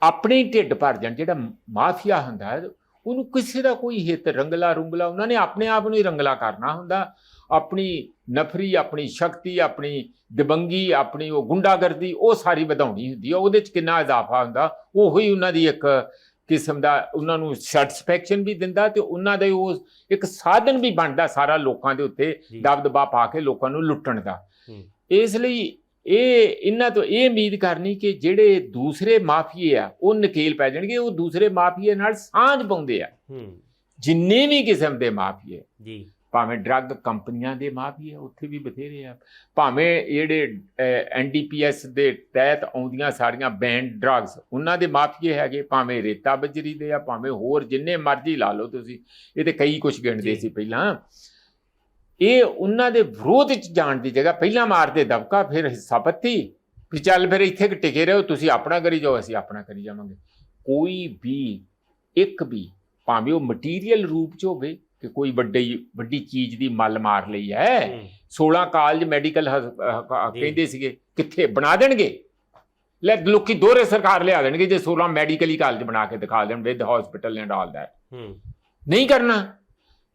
ਆਪਣੇ ਢਿੱਡ ਭਰ ਜਾਣ ਜਿਹੜਾ ਮਾਫੀਆ ਹੁੰਦਾ ਹੈ, ਉਹਨੂੰ ਕਿਸੇ ਦਾ ਕੋਈ ਹਿੱਤ ਰੰਗਲਾ ਰੁੰਗਲਾ ਉਹਨਾਂ ਨੇ ਆਪਣੇ ਆਪ ਨੂੰ ਹੀ ਰੰਗਲਾ ਕਰਨਾ ਹੁੰਦਾ ਆਪਣੀ ਨਫਰੀ ਆਪਣੀ ਸ਼ਕਤੀ ਆਪਣੀ ਦਬੰਗੀ ਆਪਣੀ ਉਹ ਗੁੰਡਾਗਰਦੀ ਉਹ ਸਾਰੀ ਵਧਾਉਣੀ ਹੁੰਦੀ ਹੈ ਉਹਦੇ 'ਚ ਕਿੰਨਾ ਇਜ਼ਾਫਾ ਹੁੰਦਾ ਉਹ ਹੀ ਉਹਨਾਂ ਦੀ ਇੱਕ ਕਿਸਮ ਦਾ ਉਹਨਾਂ ਨੂੰ ਸੈਟੀਸਫੈਕਸ਼ਨ ਵੀ ਦਿੰਦਾ ਤੇ ਉਹਨਾਂ ਦਾ ਉਹ ਇੱਕ ਸਾਧਨ ਵੀ ਬਣਦਾ ਸਾਰਾ ਲੋਕਾਂ ਦੇ ਉੱਤੇ। ਦਬਦਬਾ ਪਾ ਕੇ ਲੋਕਾਂ ਨੂੰ ਲੁੱਟਣ ਦਾ। ਇਸ ਲਈ ਇਹ ਇਹਨਾਂ ਤੋਂ ਇਹ ਉਮੀਦ ਕਰਨੀ ਕਿ ਜਿਹੜੇ ਦੂਸਰੇ ਮਾਫੀਏ ਆ ਉਹ ਨਕੇਲ ਪੈ ਜਾਣਗੇ ਉਹ ਦੂਸਰੇ ਮਾਫੀਏ ਨਾਲ ਸਾਂਝ ਪਾਉਂਦੇ ਆ। ਜਿੰਨੇ ਵੀ ਕਿਸਮ ਦੇ ਮਾਫੀਏ। ਜੀ। ਭਾਵੇਂ ਡਰੱਗ ਕੰਪਨੀਆਂ ਦੇ ਮਾਫੀਏ ਉੱਥੇ ਵੀ ਬਥੇਰੇ ਆ। ਭਾਵੇਂ ਜਿਹੜੇ ਐਨਡੀਪੀਐਸ ਦੇ ਤਹਿਤ ਆਉਂਦੀਆਂ ਸਾਰੀਆਂ ਬੈਂਡ ਡਰੱਗਸ ਉਹਨਾਂ ਦੇ ਮਾਫੀਏ ਹੈਗੇ ਭਾਵੇਂ ਰੇਤਾ ਬਜਰੀ ਦੇ ਆ ਭਾਵੇਂ ਹੋਰ ਜਿੰਨੇ ਮਰਜ਼ੀ ਲਾ ਲਓ ਤੁਸੀਂ ਇਹ ਤੇ ਕਈ ਕੁਝ ਗਿਣਦੇ। ਸੀ ਪਹਿਲਾਂ। ਇਹ ਉਹਨਾਂ ਦੇ ਵਿਰੋਧ ਚ ਜਾਣ ਦੀ ਜਗ੍ਹਾ ਪਹਿਲਾਂ ਮਾਰਦੇ ਦਬਕਾ ਫਿਰ ਹਿੱਸਾ ਪੱਤੀ ਵੀ ਚੱਲ ਫਿਰ ਇੱਥੇ ਕਿ ਟਿਕੇ ਰਹੋ ਤੁਸੀਂ ਆਪਣਾ ਕਰੀ ਜਾਓ ਅਸੀਂ ਆਪਣਾ ਕਰੀ ਜਾਵਾਂਗੇ। ਕੋਈ ਵੀ ਇੱਕ ਵੀ ਭਾਵੇਂ ਉਹ ਮਟੀਰੀਅਲ ਰੂਪ ਚ ਹੋਵੇ ਕਿ ਕੋਈ ਵੱਡੀ ਵੱਡੀ ਚੀਜ਼ ਦੀ ਮੱਲ ਮਾਰ ਲਈ ਹੈ। ਹੂੰ। 16 ਕਾਲਜ ਮੈਡੀਕਲ। ਕਹਿੰਦੇ ਸੀਗੇ ਕਿੱਥੇ ਬਣਾ ਦੇਣਗੇ? ਲੈ ਲੋਕੀ ਦੋਹਰੇ ਸਰਕਾਰ ਲਿਆ ਦੇਣਗੇ ਜੇ 16 ਮੈਡੀਕਲ ਹੀ ਕਾਲਜ ਬਣਾ ਕੇ ਦਿਖਾ ਦੇਣ with hospital and all that ਨਹੀਂ ਕਰਨਾ।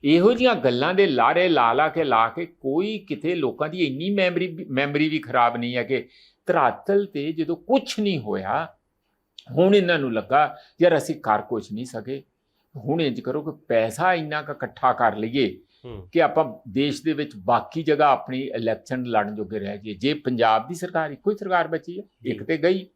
ਇਹੋ ਜੀਆਂ ਗੱਲਾਂ ਦੇ ਲਾਰੇ ਲਾ ਲਾ ਕੇ ਲਾ ਕੇ ਕੋਈ ਕਿਤੇ ਲੋਕਾਂ ਦੀ ਇੰਨੀ ਮੈਮਰੀ ਮੈਮਰੀ ਵੀ ਖਰਾਬ ਨਹੀਂ ਹੈ ਕਿ ਧਰਾਤਲ ਤੇ ਜਦੋਂ ਕੁਝ ਨਹੀਂ ਹੋਇਆ ਹੁਣ ਇਹਨਾਂ ਨੂੰ ਲੱਗਾ ਯਾਰ ਅਸੀਂ ਕਰ ਕੁਝ ਨਹੀਂ ਸਕੇ। ਹੁਣ ਇੰਜ ਕਰੋ ਕਿ ਪੈਸਾ ਇੰਨਾ ਕੁ ਇਕੱਠਾ ਕਰ ਲਈਏ ਕਿ ਆਪਾਂ ਦੇਸ਼ ਦੇ ਵਿੱਚ ਬਾਕੀ ਜਗ੍ਹਾ ਆਪਣੀ ਇਲੈਕਸ਼ਨ ਲੜਨ ਜੋਗੇ ਰਹਿ ਜਾਈਏ ਜੇ ਪੰਜਾਬ ਦੀ ਸਰਕਾਰ ਇੱਕੋ ਹੀ ਸਰਕਾਰ ਬਚੀ ਹੈ। ਇੱਕ ਤੇ ਗਈ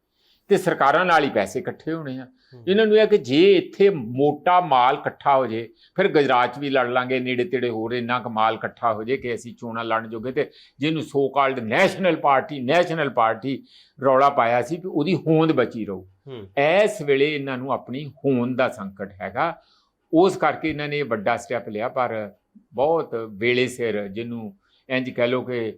ਤੇ ਸਰਕਾਰਾਂ ਨਾਲ ਹੀ ਪੈਸੇ ਇਕੱਠੇ ਹੋਣੇ ਆ। ਇਹਨਾਂ ਨੂੰ ਇਹ ਕਿ ਜੇ ਇੱਥੇ ਮੋਟਾ ਮਾਲ ਇਕੱਠਾ ਹੋ ਜੇ ਫਿਰ ਗੁਜਰਾਤ 'ਚ ਵੀ ਲੜ ਲਾਂਗੇ ਨੇੜੇ ਤੇੜੇ ਹੋਰ ਇੰਨਾ ਕੁ ਮਾਲ ਇਕੱਠਾ ਹੋ ਜੇ ਕਿ ਅਸੀਂ ਚੋਣਾਂ ਲੜਨ ਜੋਗੇ ਤੇ ਜਿਹਨੂੰ so called national party national party ਰੌਲਾ ਪਾਇਆ ਸੀ ਕਿ ਉਹਦੀ ਹੋਂਦ ਬਚੀ ਰਹੂ ਇਸ ਵੇਲੇ ਇਹਨਾਂ ਨੂੰ ਆਪਣੀ ਹੋਂਦ ਦਾ ਸੰਕਟ ਹੈਗਾ। ਉਸ ਕਰਕੇ ਇਹਨਾਂ ਨੇ ਇਹ ਵੱਡਾ ਸਟੈਪ ਲਿਆ ਪਰ ਬਹੁਤ ਵੇਲੇ ਸਿਰ ਜਿਹਨੂੰ ਇੰਜ ਕਹਿ ਲੋ ਕਿ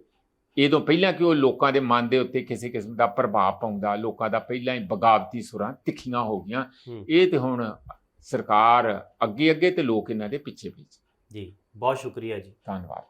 ਇਹ ਤੋਂ ਪਹਿਲਾਂ ਕਿ ਉਹ ਲੋਕਾਂ ਦੇ ਮਨ ਦੇ ਉੱਤੇ ਕਿਸੇ ਕਿਸਮ ਦਾ ਪ੍ਰਭਾਵ ਪਾਉਂਦਾ ਲੋਕਾਂ ਦਾ ਪਹਿਲਾਂ ਹੀ ਬਗਾਵਤੀ ਸੁਰਾਂ ਤਿੱਖੀਆਂ ਹੋ ਗਈਆਂ। ਇਹ ਤੇ ਹੁਣ ਸਰਕਾਰ ਅੱਗੇ ਅੱਗੇ ਤੇ ਲੋਕ ਇਹਨਾਂ ਦੇ ਪਿੱਛੇ ਪਿੱਛੇ ਜੀ ਬਹੁਤ ਸ਼ੁਕਰੀਆ ਜੀ। ਧੰਨਵਾਦ।